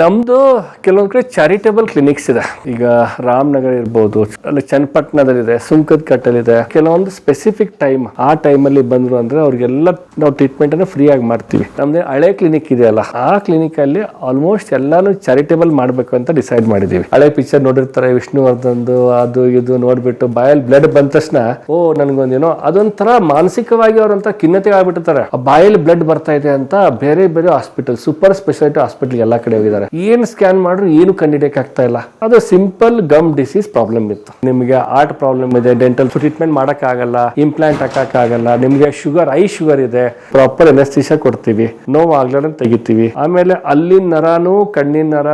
ನಮ್ದು ಕೆಲವೊಂದ್ ಕಡೆ ಚಾರಿಟೇಬಲ್ ಕ್ಲಿನಿಕ್ಸ್ ಇದೆ. ಈಗ ರಾಮನಗರ ಇರ್ಬೋದು, ಅಲ್ಲಿ ಚನ್ನಪಟ್ಟಣದಲ್ಲಿದೆ, ಸುಂಕದ ಕಟ್ಟಲಿದೆ. ಕೆಲವೊಂದು ಸ್ಪೆಸಿಫಿಕ್ ಟೈಮ್ ಆ ಟೈಮಲ್ಲಿ ಬಂದ್ರು ಅಂದ್ರೆ ಅವ್ರಿಗೆಲ್ಲ ನಾವು ಟ್ರೀಟ್ಮೆಂಟ್ ಅನ್ನು ಫ್ರೀ ಆಗಿ ಮಾಡ್ತೀವಿ. ನಮ್ದು ಹಳೆ ಕ್ಲಿನಿಕ್ ಇದೆಯಲ್ಲ, ಆ ಕ್ಲಿನಿಕ್ ಅಲ್ಲಿ ಆಲ್ಮೋಸ್ಟ್ ಎಲ್ಲಾನು ಚಾರಿಟೇಬಲ್ ಮಾಡ್ಬೇಕು ಅಂತ ಡಿಸೈಡ್ ಮಾಡಿದೀವಿ. ಹಳೆ ಪಿಕ್ಚರ್ ನೋಡಿರ್ತಾರೆ ವಿಷ್ಣುವರ್ಧನ್ ಅದು ಇದು ನೋಡ್ಬಿಟ್ಟು ಬಾಯಲ್ಲಿ ಬ್ಲಡ್ ಬಂದ ತಕ್ಷಣ, ಓ, ನನ್ಗೊಂದೇನೋ ಅದೊಂಥರ ಮಾನಸಿಕವಾಗಿ ಅವ್ರಂತ ಖಿನ್ನತೆ ಆಗ್ಬಿಟ್ಟಿರ್ತಾರೆ. ಆ ಬಾಯಲ್ಲಿ ಬ್ಲಡ್ ಬರ್ತಾ ಇದೆ ಅಂತ ಬೇರೆ ಬೇರೆ ಹಾಸ್ಪಿಟಲ್ ಸೂಪರ್ ಸ್ಪೆಷಾಲಿಟಿ ಹಾಸ್ಪಿಟಲ್ ಎಲ್ಲಾ ಕಡೆ ಹೋಗಿದ್ದಾರೆ ಏನ್ ಸ್ಕ್ಯಾನ್ ಮಾಡ್ರು ಏನು ಕಂಡಿಡಿಯಕ್ ಆಗ್ತಾ ಇಲ್ಲ. ಅದು ಸಿಂಪಲ್ ಗಮ್ ಡಿಸೀಸ್ ಪ್ರಾಬ್ಲಮ್ ಇತ್ತು. ನಿಮಗೆ ಹಾರ್ಟ್ ಪ್ರಾಬ್ಲಮ್ ಇದೆ ಡೆಂಟಲ್ ಟ್ರೀಟ್ಮೆಂಟ್ ಮಾಡಕ್ ಆಗಲ್ಲ ಇಂಪ್ಲಾಂಟ್ ಹಾಕಕ್ ಆಗಲ್ಲ ನಿಮ್ಗೆ ಶುಗರ್ ಐ ಶುಗರ್ ಇದೆ ಪ್ರಾಪರ್ ಎನಸ್ತಿಷ ಕೊಡ್ತೀವಿ ನೋವು ಆಗ್ಲಾರ್ದಂಗ್ ತೆಗಿತೀವಿ. ಆಮೇಲೆ ಅಲ್ಲಿ ನರಾನು, ಕಣ್ಣಿನ ನರ,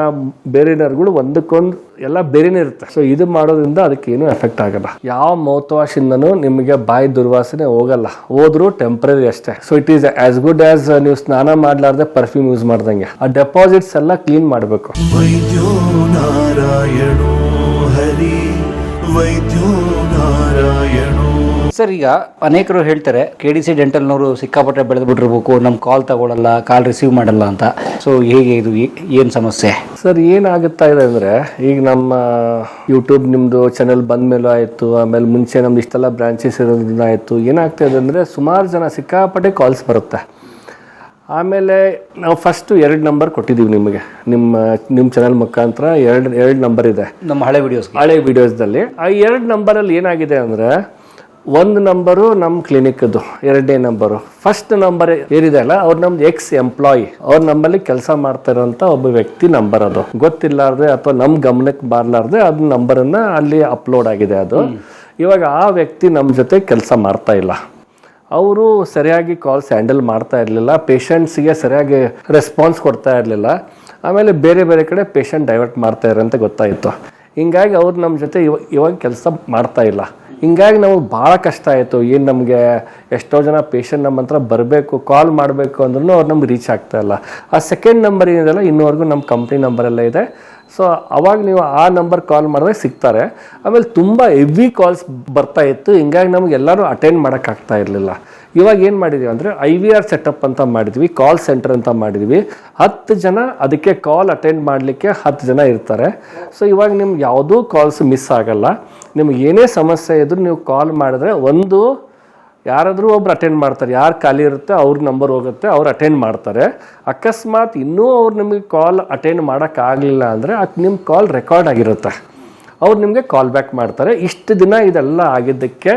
ಬೇರೆ ನರಗಳು ಒಂದಕ್ಕೊಂದು ಎಲ್ಲ ಬೇರೆನೇ ಇರುತ್ತೆ. ಸೊ ಇದು ಮಾಡೋದ್ರಿಂದ ಅದಕ್ಕೆ ಏನು ಎಫೆಕ್ಟ್ ಆಗಲ್ಲ. ಯಾವ ಮೌತ್ ವಾಶ್ ಇಂದನೂ ನಿಮಗೆ ಬಾಯಿ ದುರ್ವಾಸನೆ ಹೋಗಲ್ಲ. ಹೋದ್ರು ಟೆಂಪರರಿ ಅಷ್ಟೇ. So it is as good as ನೀವು ಸ್ನಾನ ಮಾಡ್ಲಾರ್ದೆ ಪರ್ಫ್ಯೂಮ್ ಯೂಸ್ ಮಾಡ್ದಂಗೆ. ಆ ಡೆಪಾಸಿಟ್ಸ್ ಎಲ್ಲ ಕ್ಲೀನ್ ಮಾಡಬೇಕು. ವೈದ್ಯೋ ನಾರಾಯಣೋ ಹರಿ ವೈದ್ಯೋ ನಾರಾಯಣೋ ಸರ್ ಈಗ ಅನೇಕರು ಹೇಳ್ತಾರೆ ಕೆ ಡಿ ಸಿ ಡೆಂಟಲ್ನವರು ಸಿಕ್ಕಾಪಟ್ಟೆ ಬೆಳೆದು ಬಿಟ್ಟಿರ್ಬೇಕು ನಮ್ಮ ಕಾಲ್ ತಗೊಳ್ಳಲ್ಲ ಕಾಲ್ ರಿಸೀವ್ ಮಾಡಲ್ಲ ಅಂತ. ಸೊ ಹೇಗೆ ಇದು ಏನು ಸಮಸ್ಯೆ? ಸರ್ ಏನಾಗುತ್ತಾ ಇದೆ ಅಂದರೆ ಈಗ ನಮ್ಮ ಯೂಟ್ಯೂಬ್ ನಿಮ್ಮದು ಚಾನೆಲ್ ಬಂದ ಮೇಲೂ ಆಯಿತು ಆಮೇಲೆ ಮುಂಚೆ ನಮ್ದು ಇಷ್ಟೆಲ್ಲ ಬ್ರಾಂಚಸ್ ಇರೋದ್ರಿಂದ ಆಯಿತು ಏನಾಗ್ತಾ ಇದೆ ಅಂದರೆ ಸುಮಾರು ಜನ ಸಿಕ್ಕಾಪಟ್ಟೆ ಕಾಲ್ಸ್ ಬರುತ್ತೆ. ಆಮೇಲೆ ನಾವು ಫಸ್ಟ್ ಎರಡು ನಂಬರ್ ಕೊಟ್ಟಿದ್ದೀವಿ ನಿಮಗೆ. ನಿಮ್ಮ ನಿಮ್ಮ ಚಾನಲ್ ಮುಖಾಂತರ ಎರಡು ಎರಡು ನಂಬರ್ ಇದೆ. ನಮ್ಮ ಹಳೆ ವಿಡಿಯೋಸ್ ಹಳೆ ವಿಡಿಯೋಸ್ದಲ್ಲಿ ಆ ಎರಡು ನಂಬರಲ್ಲಿ ಏನಾಗಿದೆ ಅಂದರೆ ಒಂದು ನಂಬರು ನಮ್ಮ ಕ್ಲಿನಿಕ್ದು ಎರಡನೇ ನಂಬರು ಫಸ್ಟ್ ನಂಬರ್ ಏನಿದೆ ಅಲ್ಲ ಅವ್ರು ನಮ್ದು ಎಕ್ಸ್ ಎಂಪ್ಲಾಯಿ ಅವ್ರ ನಮ್ಮಲ್ಲಿ ಕೆಲಸ ಮಾಡ್ತಾ ಇರೋಂಥ ಒಬ್ಬ ವ್ಯಕ್ತಿ ನಂಬರ್ ಅದು. ಗೊತ್ತಿಲ್ಲಾರ್ದೆ ಅಥವಾ ನಮ್ಮ ಗಮನಕ್ಕೆ ಬಾರ್ಲಾರ್ದೆ ಅದು ನಂಬರನ್ನು ಅಲ್ಲಿ ಅಪ್ಲೋಡ್ ಆಗಿದೆ ಅದು. ಇವಾಗ ಆ ವ್ಯಕ್ತಿ ನಮ್ಮ ಜೊತೆ ಕೆಲಸ ಮಾಡ್ತಾ ಇಲ್ಲ. ಅವರು ಸರಿಯಾಗಿ ಕಾಲ್ಸ್ ಹ್ಯಾಂಡಲ್ ಮಾಡ್ತಾ ಇರಲಿಲ್ಲ ಪೇಷಂಟ್ಸ್ಗೆ ಸರಿಯಾಗಿ ರೆಸ್ಪಾನ್ಸ್ ಕೊಡ್ತಾ ಇರಲಿಲ್ಲ. ಆಮೇಲೆ ಬೇರೆ ಬೇರೆ ಕಡೆ ಪೇಷಂಟ್ ಡೈವರ್ಟ್ ಮಾಡ್ತಾ ಅಂತ ಗೊತ್ತಾಯಿತು. ಹಿಂಗಾಗಿ ಅವ್ರು ನಮ್ಮ ಜೊತೆ ಇವ, ಇವಾಗ ಕೆಲಸ ಮಾಡ್ತಾ ಇಲ್ಲ. ಹಿಂಗಾಗಿ ನಮಗೆ ಭಾಳ ಕಷ್ಟ ಆಯಿತು. ಏನು ನಮಗೆ ಎಷ್ಟೋ ಜನ ಪೇಷಂಟ್ ನಮ್ಮ ಹತ್ರ ಬರಬೇಕು ಕಾಲ್ ಮಾಡಬೇಕು ಅಂದ್ರೂ ಅವ್ರು ನಮ್ಗೆ ರೀಚ್ ಆಗ್ತಾ ಇಲ್ಲ. ಆ ಸೆಕೆಂಡ್ ನಂಬರ್ ಏನಿದೆಲ್ಲ ಇನ್ನೂವರೆಗೂ ನಮ್ಮ ಕಂಪ್ನಿ ನಂಬರೆಲ್ಲ ಇದೆ. ಸೊ ಅವಾಗ ನೀವು ಆ ನಂಬರ್ ಕಾಲ್ ಮಾಡಿದ್ರೆ ಸಿಗ್ತಾರೆ. ಆಮೇಲೆ ತುಂಬ ಹೆವಿ ಕಾಲ್ಸ್ ಬರ್ತಾ ಇತ್ತು. ಹಿಂಗಾಗಿ ನಮ್ಗೆ ಎಲ್ಲರೂ ಅಟೆಂಡ್ ಮಾಡೋಕ್ಕಾಗ್ತಾ ಇರಲಿಲ್ಲ. ಇವಾಗ ಏನು ಮಾಡಿದ್ವಿ ಅಂದರೆ ಐ ವಿ ಆರ್ ಸೆಟಪ್ ಅಂತ ಮಾಡಿದ್ವಿ ಕಾಲ್ ಸೆಂಟರ್ ಅಂತ ಮಾಡಿದ್ವಿ. ಹತ್ತು ಜನ ಅದಕ್ಕೆ ಕಾಲ್ ಅಟೆಂಡ್ ಮಾಡಲಿಕ್ಕೆ ಹತ್ತು ಜನ ಇರ್ತಾರೆ. ಸೊ ಇವಾಗ ನಿಮ್ಗೆ ಯಾವುದೂ ಕಾಲ್ಸ್ ಮಿಸ್ ಆಗಲ್ಲ. ನಿಮ್ಗೆ ಏನೇ ಸಮಸ್ಯೆ ಇದ್ರೂ ನೀವು ಕಾಲ್ ಮಾಡಿದ್ರೆ ಒಂದು ಯಾರಾದರೂ ಒಬ್ರು ಅಟೆಂಡ್ ಮಾಡ್ತಾರೆ. ಯಾರು ಖಾಲಿ ಇರುತ್ತೆ, ಅವ್ರ ನಂಬರ್ ಹೋಗುತ್ತೆ, ಅವ್ರು ಅಟೆಂಡ್ ಮಾಡ್ತಾರೆ. ಅಕಸ್ಮಾತ್ ಇನ್ನೂ ಅವ್ರು ನಿಮಗೆ ಕಾಲ್ ಅಟೆಂಡ್ ಮಾಡೋಕ್ಕಾಗಲಿಲ್ಲ ಅಂದರೆ ಅದು ನಿಮ್ಮ ಕಾಲ್ ರೆಕಾರ್ಡ್ ಆಗಿರುತ್ತೆ. ಅವ್ರು ನಿಮಗೆ ಕಾಲ್ ಬ್ಯಾಕ್ ಮಾಡ್ತಾರೆ. ಇಷ್ಟು ದಿನ ಇದೆಲ್ಲ ಆಗಿದ್ದಕ್ಕೆ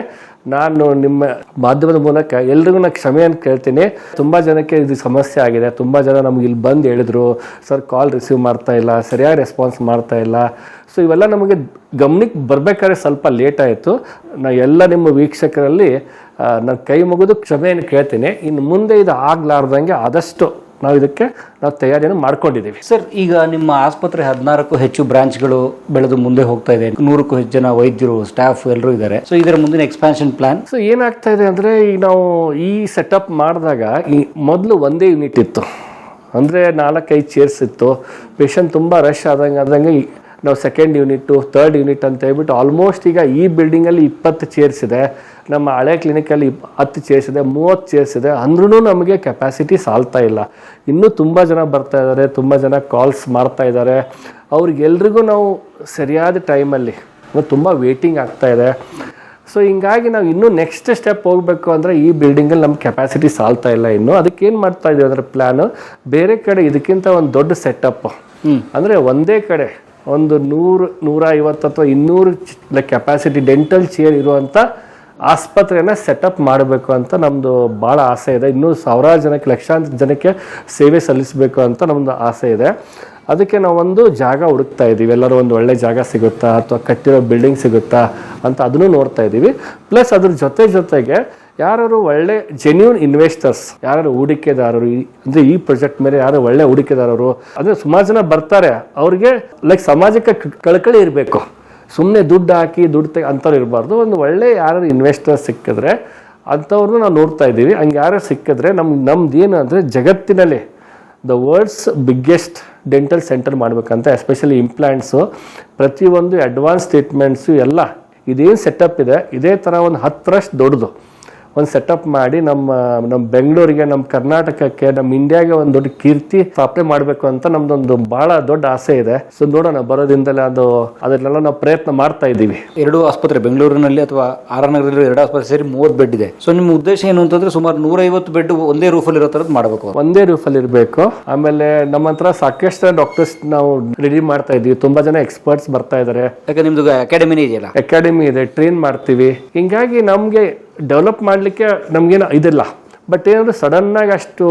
ನಾನು ನಿಮ್ಮ ಮಾಧ್ಯಮದ ಮೂಲಕ ಎಲ್ರಿಗೂ ನಾನು ಕ್ಷಮೆಯನ್ನು ಕೇಳ್ತೀನಿ. ತುಂಬ ಜನಕ್ಕೆ ಇದು ಸಮಸ್ಯೆ ಆಗಿದೆ. ತುಂಬ ಜನ ನಮ್ಗೆ ಇಲ್ಲಿ ಬಂದು ಹೇಳಿದ್ರು, ಸರ್ ಕಾಲ್ ರಿಸೀವ್ ಮಾಡ್ತಾ ಇಲ್ಲ, ಸರಿಯಾಗಿ ರೆಸ್ಪಾನ್ಸ್ ಮಾಡ್ತಾ ಇಲ್ಲ. ಸೊ ಇವೆಲ್ಲ ನಮಗೆ ಗಮನಕ್ಕೆ ಬರಬೇಕಾದ್ರೆ ಸ್ವಲ್ಪ ಲೇಟ್ ಆಯಿತು. ನಾ ಎಲ್ಲ ನಿಮ್ಮ ವೀಕ್ಷಕರಲ್ಲಿ ನಾನು ಕೈ ಮುಗಿದು ಕ್ಷಮೆಯನ್ನು ಕೇಳ್ತೀನಿ. ಇನ್ನು ಮುಂದೆ ಇದು ಆಗ್ಲಾರ್ದಂಗೆ ಆದಷ್ಟು ನಾವು ಇದಕ್ಕೆ ನಾವು ತಯಾರಿಯನ್ನು ಮಾಡ್ಕೊಂಡಿದ್ದೀವಿ. ಸರ್ ಈಗ ನಿಮ್ಮ ಆಸ್ಪತ್ರೆ ಹದಿನಾರಕ್ಕೂ ಹೆಚ್ಚು ಬ್ರಾಂಚ್ಗಳು ಬೆಳೆದು ಮುಂದೆ ಹೋಗ್ತಾ ಇದೆ. ನೂರಕ್ಕೂ ಹೆಚ್ಚು ಜನ ವೈದ್ಯರು ಸ್ಟಾಫ್ ಎಲ್ಲರೂ ಇದ್ದಾರೆ. ಸೊ ಇದರ ಮುಂದಿನ ಎಕ್ಸ್ಪಾನ್ಷನ್ ಪ್ಲಾನ್ ಸೊ ಏನಾಗ್ತಾ ಇದೆ ಅಂದರೆ ಈಗ ನಾವು ಈ ಸೆಟಪ್ ಮಾಡಿದಾಗ ಈ ಮೊದಲು ಒಂದೇ ಯೂನಿಟ್ ಇತ್ತು. ಅಂದರೆ ನಾಲ್ಕೈದು ಚೇರ್ಸ್ ಇತ್ತು. ಪೇಷಂಟ್ ತುಂಬ ರಶ್ ಆದಂಗೆ ಆದಂಗೆ ನಾವು ಸೆಕೆಂಡ್ ಯೂನಿಟ್ಟು ಥರ್ಡ್ ಯೂನಿಟ್ ಅಂತ ಹೇಳ್ಬಿಟ್ಟು ಆಲ್ಮೋಸ್ಟ್ ಈಗ ಈ ಬಿಲ್ಡಿಂಗಲ್ಲಿ ಇಪ್ಪತ್ತು ಚೇರ್ಸ್ ಇದೆ. ನಮ್ಮ ಹಳೆ ಕ್ಲಿನಿಕಲ್ಲಿ ಹತ್ತು ಚೇರ್ಸ್ ಇದೆ ಮೂವತ್ತು ಚೇರ್ಸ್ ಇದೆ. ಅಂದ್ರೂ ನಮಗೆ ಕೆಪಾಸಿಟಿ ಸಾಲ್ತಾ ಇಲ್ಲ. ಇನ್ನೂ ತುಂಬ ಜನ ಬರ್ತಾ ಇದ್ದಾರೆ ತುಂಬ ಜನ ಕಾಲ್ಸ್ ಮಾಡ್ತಾ ಇದ್ದಾರೆ. ಅವ್ರಿಗೆಲ್ರಿಗೂ ನಾವು ಸರಿಯಾದ ಟೈಮಲ್ಲಿ ತುಂಬ ವೇಟಿಂಗ್ ಆಗ್ತಾ ಇದೆ. ಸೊ ಹಿಂಗಾಗಿ ನಾವು ಇನ್ನೂ ನೆಕ್ಸ್ಟ್ ಸ್ಟೆಪ್ ಹೋಗಬೇಕು ಅಂದರೆ ಈ ಬಿಲ್ಡಿಂಗಲ್ಲಿ ನಮ್ಮ ಕೆಪಾಸಿಟಿ ಸಾಲ್ತಾ ಇಲ್ಲ ಇನ್ನು. ಅದಕ್ಕೆ ಏನು ಮಾಡ್ತಾ ಇದ್ದೀವಿ ಅಂದರೆ ಪ್ಲ್ಯಾನು ಬೇರೆ ಕಡೆ ಇದಕ್ಕಿಂತ ಒಂದು ದೊಡ್ಡ ಸೆಟಪ್ ಅಂದರೆ ಒಂದೇ ಕಡೆ ಒಂದು ನೂರು ನೂರ ಐವತ್ತು ಅಥವಾ ಇನ್ನೂರು ಕೆಪಾಸಿಟಿ ಡೆಂಟಲ್ ಚೇರ್ ಇರುವಂಥ ಆಸ್ಪತ್ರೆಯನ್ನು ಸೆಟಪ್ ಮಾಡಬೇಕು ಅಂತ ನಮ್ಮದು ಭಾಳ ಆಸೆ ಇದೆ. ಇನ್ನೂ ಸಾವಿರಾರು ಜನಕ್ಕೆ, ಲಕ್ಷಾಂತರ ಜನಕ್ಕೆ ಸೇವೆ ಸಲ್ಲಿಸಬೇಕು ಅಂತ ನಮ್ಮದು ಆಸೆ ಇದೆ. ಅದಕ್ಕೆ ನಾವೊಂದು ಜಾಗ ಹುಡುಕ್ತಾ ಇದ್ದೀವಿ ಎಲ್ಲರೂ ಒಂದು ಒಳ್ಳೆ ಜಾಗ ಸಿಗುತ್ತಾ ಅಥವಾ ಕಟ್ಟಿರೋ ಬಿಲ್ಡಿಂಗ್ ಸಿಗುತ್ತಾ ಅಂತ ಅದನ್ನು ನೋಡ್ತಾ ಇದ್ದೀವಿ ಪ್ಲಸ್ ಅದ್ರ ಜೊತೆ ಜೊತೆಗೆ ಯಾರು ಒಳ್ಳೆ ಜೆನ್ಯೂನ್ ಇನ್ವೆಸ್ಟರ್ಸ್ ಯಾರು ಹೂಡಿಕೆದಾರರು ಅಂದ್ರೆ ಈ ಪ್ರಾಜೆಕ್ಟ್ ಮೇಲೆ ಯಾರು ಒಳ್ಳೆ ಹೂಡಿಕೆದಾರರು, ಅಂದ್ರೆ ಸುಮಾರು ಜನ ಬರ್ತಾರೆ, ಅವ್ರಿಗೆ ಲೈಕ್ ಸಮಾಜಕ್ಕೆ ಕಳಕಳಿ ಇರಬೇಕು. ಸುಮ್ಮನೆ ದುಡ್ಡು ಹಾಕಿ, ದುಡ್ಡು ತೆಗೆ ಅಂಥವ್ರು ಇರಬಾರ್ದು. ಒಂದು ಒಳ್ಳೆ ಯಾರು ಇನ್ವೆಸ್ಟರ್ ಸಿಕ್ಕಿದ್ರೆ ಅಂಥವ್ರನ್ನ ನಾವು ನೋಡ್ತಾ ಇದ್ದೀವಿ. ಹಂಗೆ ಯಾರು ಸಿಕ್ಕಿದ್ರೆ ನಮ್ಗೆ ನಮ್ದು ಏನು ಅಂದರೆ ಜಗತ್ತಿನಲ್ಲಿ the world's biggest dental centre ಮಾಡಬೇಕಂತ ಎಸ್ಪೆಷಲಿ ಇಂಪ್ಲಾಂಟ್ಸು ಪ್ರತಿಯೊಂದು ಅಡ್ವಾನ್ಸ್ ಟ್ರೀಟ್ಮೆಂಟ್ಸು ಎಲ್ಲ ಇದೇನು ಸೆಟಪ್ ಇದೆ, ಇದೇ ಥರ ಒಂದು ಹತ್ತರಷ್ಟು ದೊಡ್ಡದು. ಒಂದು ಸೆಟಪ್ ಮಾಡಿ ನಮ್ಮ ನಮ್ಮ ಬೆಂಗಳೂರಿಗೆ ನಮ್ಮ ಕರ್ನಾಟಕಕ್ಕೆ ನಮ್ಮ ಇಂಡಿಯಾಗೆ ಒಂದು ದೊಡ್ಡ ಕೀರ್ತಿ ಸ್ಥಾಪನೆ ಮಾಡಬೇಕು ಅಂತ ನಮ್ದೊಂದು ಬಹಳ ದೊಡ್ಡ ಆಸೆ ಇದೆ. ಸೊ ನೋಡೋಣ ಬರೋದಿಂದಲೇ ಅದು ಅದನ್ನೆಲ್ಲ ನಾವು ಪ್ರಯತ್ನ ಮಾಡ್ತಾ ಇದ್ದೀವಿ. ಎರಡು ಆಸ್ಪತ್ರೆ ಬೆಂಗಳೂರಿನಲ್ಲಿ ಅಥವಾ ಆರ್ ನಗರದಲ್ಲಿ ಎರಡು ಆಸ್ಪತ್ರೆ ಸೇರಿ ಮೂವತ್ತು ಬೆಡ್ ಇದೆ. ಸೊ ನಿಮ್ಮ ಉದ್ದೇಶ ಏನು ಅಂತಂದ್ರೆ ಸುಮಾರು ನೂರೈವತ್ತು ಬೆಡ್ ಒಂದೇ ರೂಫಲ್ಲಿ ಇರೋ ಥರದ್ದು ಮಾಡಬೇಕು. ಒಂದೇ ರೂಫಲ್ಲಿ ಇರಬೇಕು. ಆಮೇಲೆ ನಮ್ಮ ಹತ್ರ ಸಾಕಷ್ಟು ಡಾಕ್ಟರ್ಸ್ ನಾವು ರೆಡಿ ಮಾಡ್ತಾ ಇದ್ದೀವಿ. ತುಂಬಾ ಜನ ಎಕ್ಸ್ಪರ್ಟ್ಸ್ ಬರ್ತಾ ಇದ್ದಾರೆ ಯಾಕೆ ನಿಮ್ದು ಅಕಾಡೆಮಿನೇ ಇದೆಯಲ್ಲ? ಅಕಾಡೆಮಿ ಇದೆ ಟ್ರೈನ್ ಮಾಡ್ತೀವಿ. ಹಿಂಗಾಗಿ ನಮಗೆ ಡೆವಲಪ್ ಮಾಡಲಿಕ್ಕೆ ನಮಗೇನು ಇದಿಲ್ಲ. ಬಟ್ ಏನಂದ್ರೆ ಸಡನ್ನಾಗಿ ಅಷ್ಟು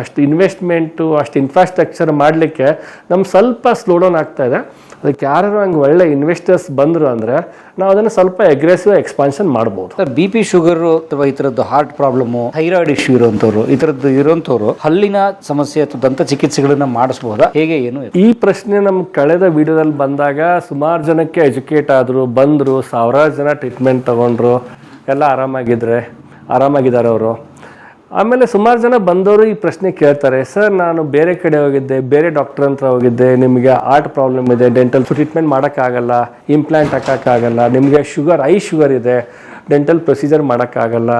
ಅಷ್ಟು ಇನ್ವೆಸ್ಟ್ಮೆಂಟು ಅಷ್ಟು ಇನ್ಫ್ರಾಸ್ಟ್ರಕ್ಚರ್ ಮಾಡಲಿಕ್ಕೆ ನಮ್ಮ ಸ್ವಲ್ಪ ಸ್ಲೋ ಡೌನ್ ಆಗ್ತಾ ಇದೆ. ಅದಕ್ಕೆ ಯಾರು ಹಂಗೆ ಒಳ್ಳೆ ಇನ್ವೆಸ್ಟರ್ಸ್ ಬಂದರು ಅಂದರೆ ನಾವು ಅದನ್ನು ಸ್ವಲ್ಪ ಅಗ್ರೆಸಿವ್ ಎಕ್ಸ್ಪಾನ್ಷನ್ ಮಾಡ್ಬೋದು. ಸರ್ ಬಿ ಪಿ ಶುಗರು ಅಥವಾ ಈ ಥರದ್ದು ಹಾರ್ಟ್ ಪ್ರಾಬ್ಲಮು ಥೈರಾಯ್ಡ್ ಇಶ್ಯೂ ಇರೋಂಥವ್ರು ಈ ಥರದ್ದು ಇರೋಂಥವ್ರು ಹಲ್ಲಿನ ಸಮಸ್ಯೆ ಅಥವಾ ದಂತ ಚಿಕಿತ್ಸೆಗಳನ್ನ ಮಾಡಿಸ್ಬೋದಾ? ಹೇಗೆ ಏನು? ಈ ಪ್ರಶ್ನೆ ನಮ್ಮ ಕಳೆದ ವಿಡಿಯೋದಲ್ಲಿ ಬಂದಾಗ ಸುಮಾರು ಜನಕ್ಕೆ ಎಜುಕೇಟ್ ಆದರು ಬಂದರು ಸಾವಿರಾರು ಜನ ಟ್ರೀಟ್ಮೆಂಟ್ ತಗೊಂಡ್ರು. ಎಲ್ಲ ಆರಾಮಾಗಿದ್ರೆ, ಆರಾಮಾಗಿದ್ದಾರೆ ಅವರು. ಆಮೇಲೆ ಸುಮಾರು ಜನ ಬಂದವರು ಈ ಪ್ರಶ್ನೆ ಕೇಳ್ತಾರೆ, ಸರ್, ನಾನು ಬೇರೆ ಕಡೆ ಹೋಗಿದ್ದೆ, ಬೇರೆ ಡಾಕ್ಟರ್ ಹತ್ರ ಹೋಗಿದ್ದೆ, ನಿಮಗೆ ಆರ್ಟ್ ಪ್ರಾಬ್ಲಮ್ ಇದೆ ಡೆಂಟಲ್ ಟ್ರೀಟ್ಮೆಂಟ್ ಮಾಡೋಕ್ಕಾಗಲ್ಲ ಇಂಪ್ಲಾಂಟ್ ಹಾಕೋಕ್ಕಾಗಲ್ಲ, ನಿಮಗೆ ಶುಗರ್ ಐ ಶುಗರ್ ಇದೆ ಡೆಂಟಲ್ ಪ್ರೊಸೀಜರ್ ಮಾಡೋಕ್ಕಾಗಲ್ಲ,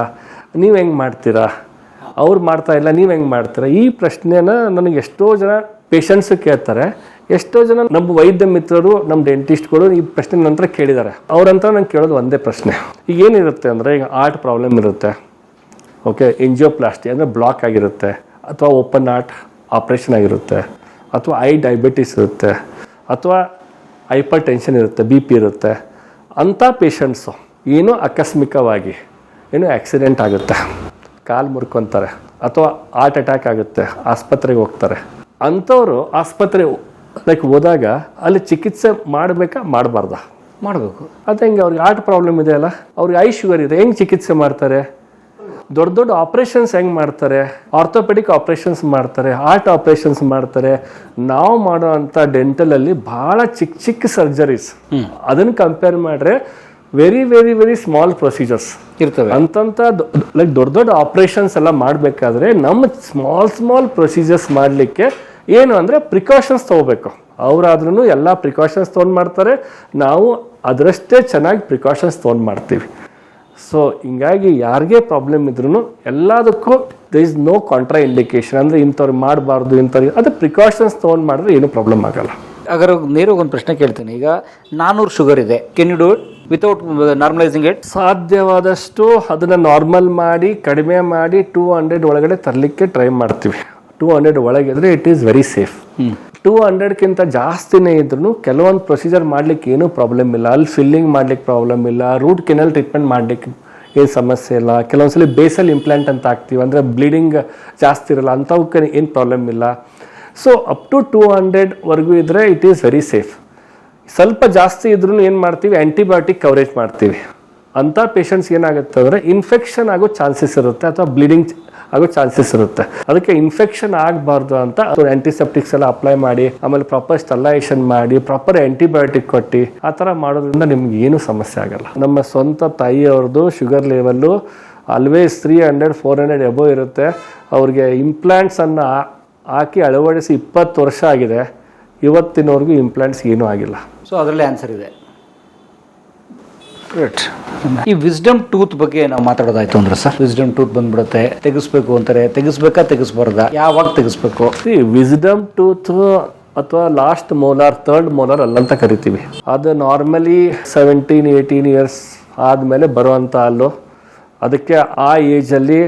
ನೀವು ಹೆಂಗೆ ಮಾಡ್ತೀರಾ? ಅವ್ರು ಮಾಡ್ತಾ ಇಲ್ಲ, ನೀವು ಹೆಂಗೆ ಮಾಡ್ತೀರಾ? ಈ ಪ್ರಶ್ನೆನ ನನಗೆ ಎಷ್ಟೋ ಜನ ಪೇಷಂಟ್ಸು ಕೇಳ್ತಾರೆ. ಎಷ್ಟೋ ಜನ ನಮ್ಮ ವೈದ್ಯ ಮಿತ್ರರು, ನಮ್ಮ ಡೆಂಟಿಸ್ಟ್ಗಳು ಈ ಪ್ರಶ್ನೆ ನಂತರ ಕೇಳಿದ್ದಾರೆ. ಅವ್ರಂತ ನಂಗೆ ಕೇಳೋದು ಒಂದೇ ಪ್ರಶ್ನೆ. ಈಗ ಏನಿರುತ್ತೆ ಅಂದರೆ, ಈಗ ಆರ್ಟ್ ಪ್ರಾಬ್ಲಮ್ ಇರುತ್ತೆ. ಓಕೆ ಎಂಜಿಯೋಪ್ಲಾಸ್ಟಿ ಅಂದರೆ ಬ್ಲಾಕ್ ಆಗಿರುತ್ತೆ. ಅಥವಾ ಓಪನ್ ಆರ್ಟ್ ಆಪ್ರೇಷನ್ ಆಗಿರುತ್ತೆ. ಅಥವಾ ಐ ಡಯಾಬಿಟಿಸ್ ಇರುತ್ತೆ. ಅಥವಾ ಹೈಪರ್ ಟೆನ್ಷನ್ ಇರುತ್ತೆ ಬಿ ಪಿ ಇರುತ್ತೆ. ಅಂಥ ಪೇಷಂಟ್ಸು ಏನೋ ಆಕಸ್ಮಿಕವಾಗಿ, ಏನೋ ಆಕ್ಸಿಡೆಂಟ್ ಆಗುತ್ತೆ. ಕಾಲು ಮುರ್ಕೊತಾರೆ. ಅಥವಾ ಹಾರ್ಟ್ ಅಟ್ಯಾಕ್ ಆಗುತ್ತೆ. ಆಸ್ಪತ್ರೆಗೆ ಹೋಗ್ತಾರೆ. ಅಂಥವರು ಆಸ್ಪತ್ರೆ ಲೈಕ್ ಹೋದಾಗ ಅಲ್ಲಿ ಚಿಕಿತ್ಸೆ ಮಾಡಬೇಕಾ? ಮಾಡಬಾರ್ದಾ? ಮಾಡಬೇಕು. ಅದು ಹೆಂಗೆ ಅವ್ರಿಗೆ ಹಾರ್ಟ್ ಪ್ರಾಬ್ಲಮ್ ಇದೆ ಅಲ್ಲ ಅವ್ರಿಗೆ ಐ ಶುಗರ್ ಇದೆ ಹೆಂಗೆ ಚಿಕಿತ್ಸೆ ಮಾಡ್ತಾರೆ? ದೊಡ್ಡ ದೊಡ್ಡ ಆಪ್ರೇಷನ್ಸ್ ಹೆಂಗೆ ಮಾಡ್ತಾರೆ? ಆರ್ಥೋಪೆಡಿಕ್ ಆಪ್ರೇಷನ್ಸ್ ಮಾಡ್ತಾರೆ ಹಾರ್ಟ್ ಆಪ್ರೇಷನ್ಸ್ ಮಾಡ್ತಾರೆ. ನಾವು ಮಾಡೋ ಅಂಥ ಡೆಂಟಲಲ್ಲಿ ಭಾಳ ಚಿಕ್ಕ ಚಿಕ್ಕ ಸರ್ಜರೀಸ್ ಅದನ್ನು ಕಂಪೇರ್ ಮಾಡಿದ್ರೆ very very very small procedures ಇರ್ತವೆ. ಅಂತಂತ ಲೈಕ್ ದೊಡ್ಡ ದೊಡ್ಡ ಆಪ್ರೇಷನ್ಸ್ ಎಲ್ಲ ಮಾಡಬೇಕಾದ್ರೆ ನಮ್ಮ ಸ್ಮಾಲ್ ಸ್ಮಾಲ್ ಪ್ರೊಸೀಜರ್ಸ್ ಮಾಡಲಿಕ್ಕೆ ಏನು ಅಂದರೆ ಪ್ರಿಕಾಷನ್ಸ್ ತೊಗೋಬೇಕು. ಅವರಾದ್ರೂ ಎಲ್ಲ ಪ್ರಿಕಾಷನ್ಸ್ ತೊಗೊಂಡು ಮಾಡ್ತಾರೆ. ನಾವು ಅದರಷ್ಟೇ ಚೆನ್ನಾಗಿ ಪ್ರಿಕಾಷನ್ಸ್ ತೊಗೊಂಡು ಮಾಡ್ತೀವಿ. ಸೊ ಹಿಂಗಾಗಿ ಯಾರಿಗೇ ಪ್ರಾಬ್ಲಮ್ ಇದ್ರೂ ಎಲ್ಲದಕ್ಕೂ the is no contraindication ಅಂದರೆ ಇಂಥವ್ರು ಮಾಡಬಾರ್ದು ಇಂಥವ್ರಿಗೆ ಅದು ಪ್ರಿಕಾಷನ್ಸ್ ತೊಗೊಂಡು ಮಾಡಿದ್ರೆ ಏನೂ ಪ್ರಾಬ್ಲಮ್ ಆಗಲ್ಲ. ಹಾಗಾದ್ರೆ ನೇರವಾಗಿ ಒಂದು ಪ್ರಶ್ನೆ ಕೇಳ್ತೀನಿ. ಈಗ ನಾನ್ನೂರು ಶುಗರ್ ಇದೆ. Can you do it without normalizing it ಸಾಧ್ಯವಾದಷ್ಟು ಅದನ್ನು ನಾರ್ಮಲ್ ಮಾಡಿ ಕಡಿಮೆ ಮಾಡಿ ಟೂ ಹಂಡ್ರೆಡ್ ಒಳಗಡೆ ತರಲಿಕ್ಕೆ ಟ್ರೈ ಮಾಡ್ತೀವಿ. Two hundred ಒಳಗಿದ್ರೆ it is very safe two ಹಂಡ್ರೆಡ್ಗಿಂತ ಜಾಸ್ತಿನೇ ಇದ್ರೂ ಕೆಲವೊಂದು ಪ್ರೊಸೀಜರ್ ಮಾಡ್ಲಿಕ್ಕೆ ಏನೂ ಪ್ರಾಬ್ಲಮ್ ಇಲ್ಲ. ಅಲ್ಲಿ ಫಿಲ್ಲಿಂಗ್ ಮಾಡ್ಲಿಕ್ಕೆ ಪ್ರಾಬ್ಲಮ್ ಇಲ್ಲ. ರೂಟ್ ಕೆನಲ್ ಟ್ರೀಟ್ಮೆಂಟ್ ಮಾಡ್ಲಿಕ್ಕೆ ಏನು ಸಮಸ್ಯೆ ಇಲ್ಲ. ಕೆಲವೊಂದ್ಸಲಿ ಬೇಸಲ್ ಇಂಪ್ಲಾಂಟ್ ಅಂತ ಹಾಕ್ತೀವಿ. ಅಂದರೆ ಬ್ಲೀಡಿಂಗ್ ಜಾಸ್ತಿ ಇರಲ್ಲ. ಅಂಥವಕ್ಕೆ ಏನು ಪ್ರಾಬ್ಲಮ್ ಇಲ್ಲ. ಸೊ ಅಪ್ ಟು ಟೂ ಹಂಡ್ರೆಡ್ವರೆಗೂ ಇದ್ದರೆ ಇಟ್ ಈಸ್ ವೆರಿ ಸೇಫ್ ಸ್ವಲ್ಪ ಜಾಸ್ತಿ ಇದ್ರೂ ಏನು ಮಾಡ್ತೀವಿ? ಆ್ಯಂಟಿಬಯೋಟಿಕ್ ಕವರೇಜ್ ಮಾಡ್ತೀವಿ. ಅಂಥ ಪೇಷಂಟ್ಸ್ ಏನಾಗುತ್ತೆ ಅಂದರೆ ಇನ್ಫೆಕ್ಷನ್ ಆಗೋ ಚಾನ್ಸಸ್ ಇರುತ್ತೆ. ಅಥವಾ ಬ್ಲೀಡಿಂಗ್ ಆಗೋ ಚಾನ್ಸಸ್ ಇರುತ್ತೆ. ಅದಕ್ಕೆ ಇನ್ಫೆಕ್ಷನ್ ಆಗಬಾರ್ದು ಅಂತ ಆಂಟಿಸೆಪ್ಟಿಕ್ಸ್ ಎಲ್ಲ ಅಪ್ಲೈ ಮಾಡಿ, ಆಮೇಲೆ ಪ್ರಾಪರ್ ಸ್ಟೆಲೈಸೇಷನ್ ಮಾಡಿ ಪ್ರಾಪರ್ ಆಂಟಿಬಯೋಟಿಕ್ ಕೊಟ್ಟು, ಆ ಥರ ಮಾಡೋದ್ರಿಂದ ನಿಮ್ಗೆ ಏನೂ ಸಮಸ್ಯೆ ಆಗಲ್ಲ. ನಮ್ಮ ಸ್ವಂತ ತಾಯಿಯವ್ರದ್ದು sugar level always three hundred four hundred above ಇರುತ್ತೆ. ಅವ್ರಿಗೆ ಇಂಪ್ಲಾಂಟ್ಸನ್ನು ಹಾಕಿ ಅಳವಡಿಸಿ ಇಪ್ಪತ್ತು ವರ್ಷ ಆಗಿದೆ. ಇವತ್ತಿನವರೆಗೂ ಇಂಪ್ಲಾಂಟ್ಸ್ ಏನೂ ಆಗಿಲ್ಲ. ಸೊ ಅದರಲ್ಲಿ ಆನ್ಸರ್ ಇದೆ. ಈ ವಿಸ್ಡಮ್ ಟೂತ್ ಬಗ್ಗೆ ನಾವು ಮಾತಾಡೋದಾಯ್ತು ಅಂದ್ರೆ ಸರ್. ವಿಸ್ಡಮ್ ಟೂತ್ ಬಂದ್ಬಿಡುತ್ತೆ. ತೆಗಿಸ್ಬೇಕು ಅಂತಾರೆ. ತೆಗಿಸ್ಬೇಕಾ, ತೆಗಿಸ್ಬಾರ್ದ? ಯಾವಾಗ ತೆಗಿಸ್ಬೇಕು? ವಿಸ್ಡಮ್ ಟೂತ್ ಅಥವಾ ಲಾಸ್ಟ್ ಮೋಲಾರ್ ಥರ್ಡ್ ಮೋಲಾರ್ ಅಲ್ಲಂತ ಕರಿತೀವಿ. ಅದು ನಾರ್ಮಲಿ ಸೆವೆಂಟೀನ್ ಏಯ್ಟೀನ್ ಇಯರ್ಸ್ ಆದಮೇಲೆ ಬರುವಂಥ ಅಲ್ಲೋ ಅದಕ್ಕೆ ಆ ಏಜಲ್ಲಿ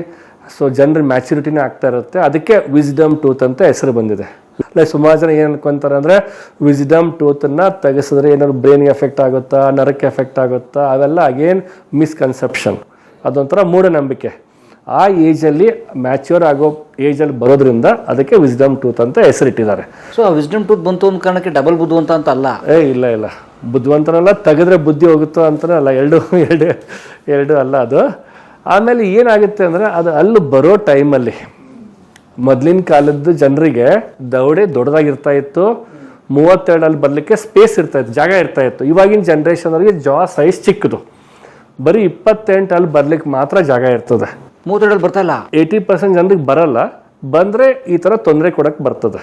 ಸೊ ಜನರ ಮ್ಯಾಚುರಿಟಿನೇ ಆಗ್ತಾ ಇರುತ್ತೆ. ಅದಕ್ಕೆ ವಿಸ್ಡಮ್ ಟೂತ್ ಅಂತ ಹೆಸರು ಬಂದಿದೆ. ಲೈಕ್ ಸುಮಾರು ಜನ ಏನು ಅನ್ಕೊಂತಾರೆ ಅಂದರೆ ವಿಸ್ಡಮ್ ಟೂತನ್ನು ತೆಗೆಸಿದ್ರೆ ಏನಾದ್ರು ಬ್ರೈನ್ಗೆ ಎಫೆಕ್ಟ್ ಆಗುತ್ತಾ ನರಕ್ಕೆ ಎಫೆಕ್ಟ್ ಆಗುತ್ತಾ ಅವೆಲ್ಲ ಅಗೇನ್ ಮಿಸ್ಕನ್ಸೆಪ್ಷನ್ ಅದೊಂಥರ ಮೂಢನಂಬಿಕೆ. ಆ ಏಜಲ್ಲಿ ಮ್ಯಾಚ್ಯೂರ್ ಆಗೋ ಏಜಲ್ಲಿ ಬರೋದ್ರಿಂದ ಅದಕ್ಕೆ ವಿಸ್ಡಮ್ ಟೂತ್ ಅಂತ ಹೆಸರಿಟ್ಟಿದ್ದಾರೆ. ಸೊ ಆ ವಿಸ್ಡಮ್ ಟೂತ್ ಬಂತು ಒಂದು ಕಾರಣಕ್ಕೆ ಡಬಲ್ ಬುದ್ಧಿವಂತ ಅಂತ ಅಲ್ಲ ಏ ಇಲ್ಲ ಇಲ್ಲ. ಬುದ್ಧಿವಂತನಲ್ಲ ತೆಗೆದ್ರೆ ಬುದ್ಧಿ ಹೋಗುತ್ತೋ ಅಂತಲೇ ಅಲ್ಲ ಎರಡು ಎರಡು ಎರಡು ಅಲ್ಲ ಅದು. ಆಮೇಲೆ ಏನಾಗುತ್ತೆ ಅಂದರೆ ಅದು ಅಲ್ಲಿ ಬರೋ ಟೈಮಲ್ಲಿ ಮೊದಲಿನ ಕಾಲದ್ದು ಜನರಿಗೆ ದೌಡೆ ದೊಡ್ಡದಾಗಿರ್ತಾ ಇತ್ತು. ಮೂವತ್ತೆರಡಲ್ಲಿ ಬರಲಿಕ್ಕೆ ಸ್ಪೇಸ್ ಇರ್ತಾ ಇತ್ತು ಜಾಗ ಇರ್ತಾ ಇತ್ತು. ಇವಾಗಿನ ಜನರೇಷನ್ ಅವ್ರಿಗೆ ಜಾ ಸೈಜ್ ಚಿಕ್ಕದು. ಬರೀ ಇಪ್ಪತ್ತೆಂಟಲ್ಲಿ ಬರ್ಲಿಕ್ಕೆ ಮಾತ್ರ ಜಾಗ ಇರ್ತದೆ. ಮೂವತ್ತೆರಡಲ್ಲಿ ಬರ್ತಾ ಇಲ್ಲ? ಏಯ್ಟಿ ಪರ್ಸೆಂಟ್ ಜನರಿಗೆ ಬರಲ್ಲ. ಬಂದರೆ ಈ ಥರ ತೊಂದರೆ ಕೊಡಕ್ಕೆ ಬರ್ತದೆ.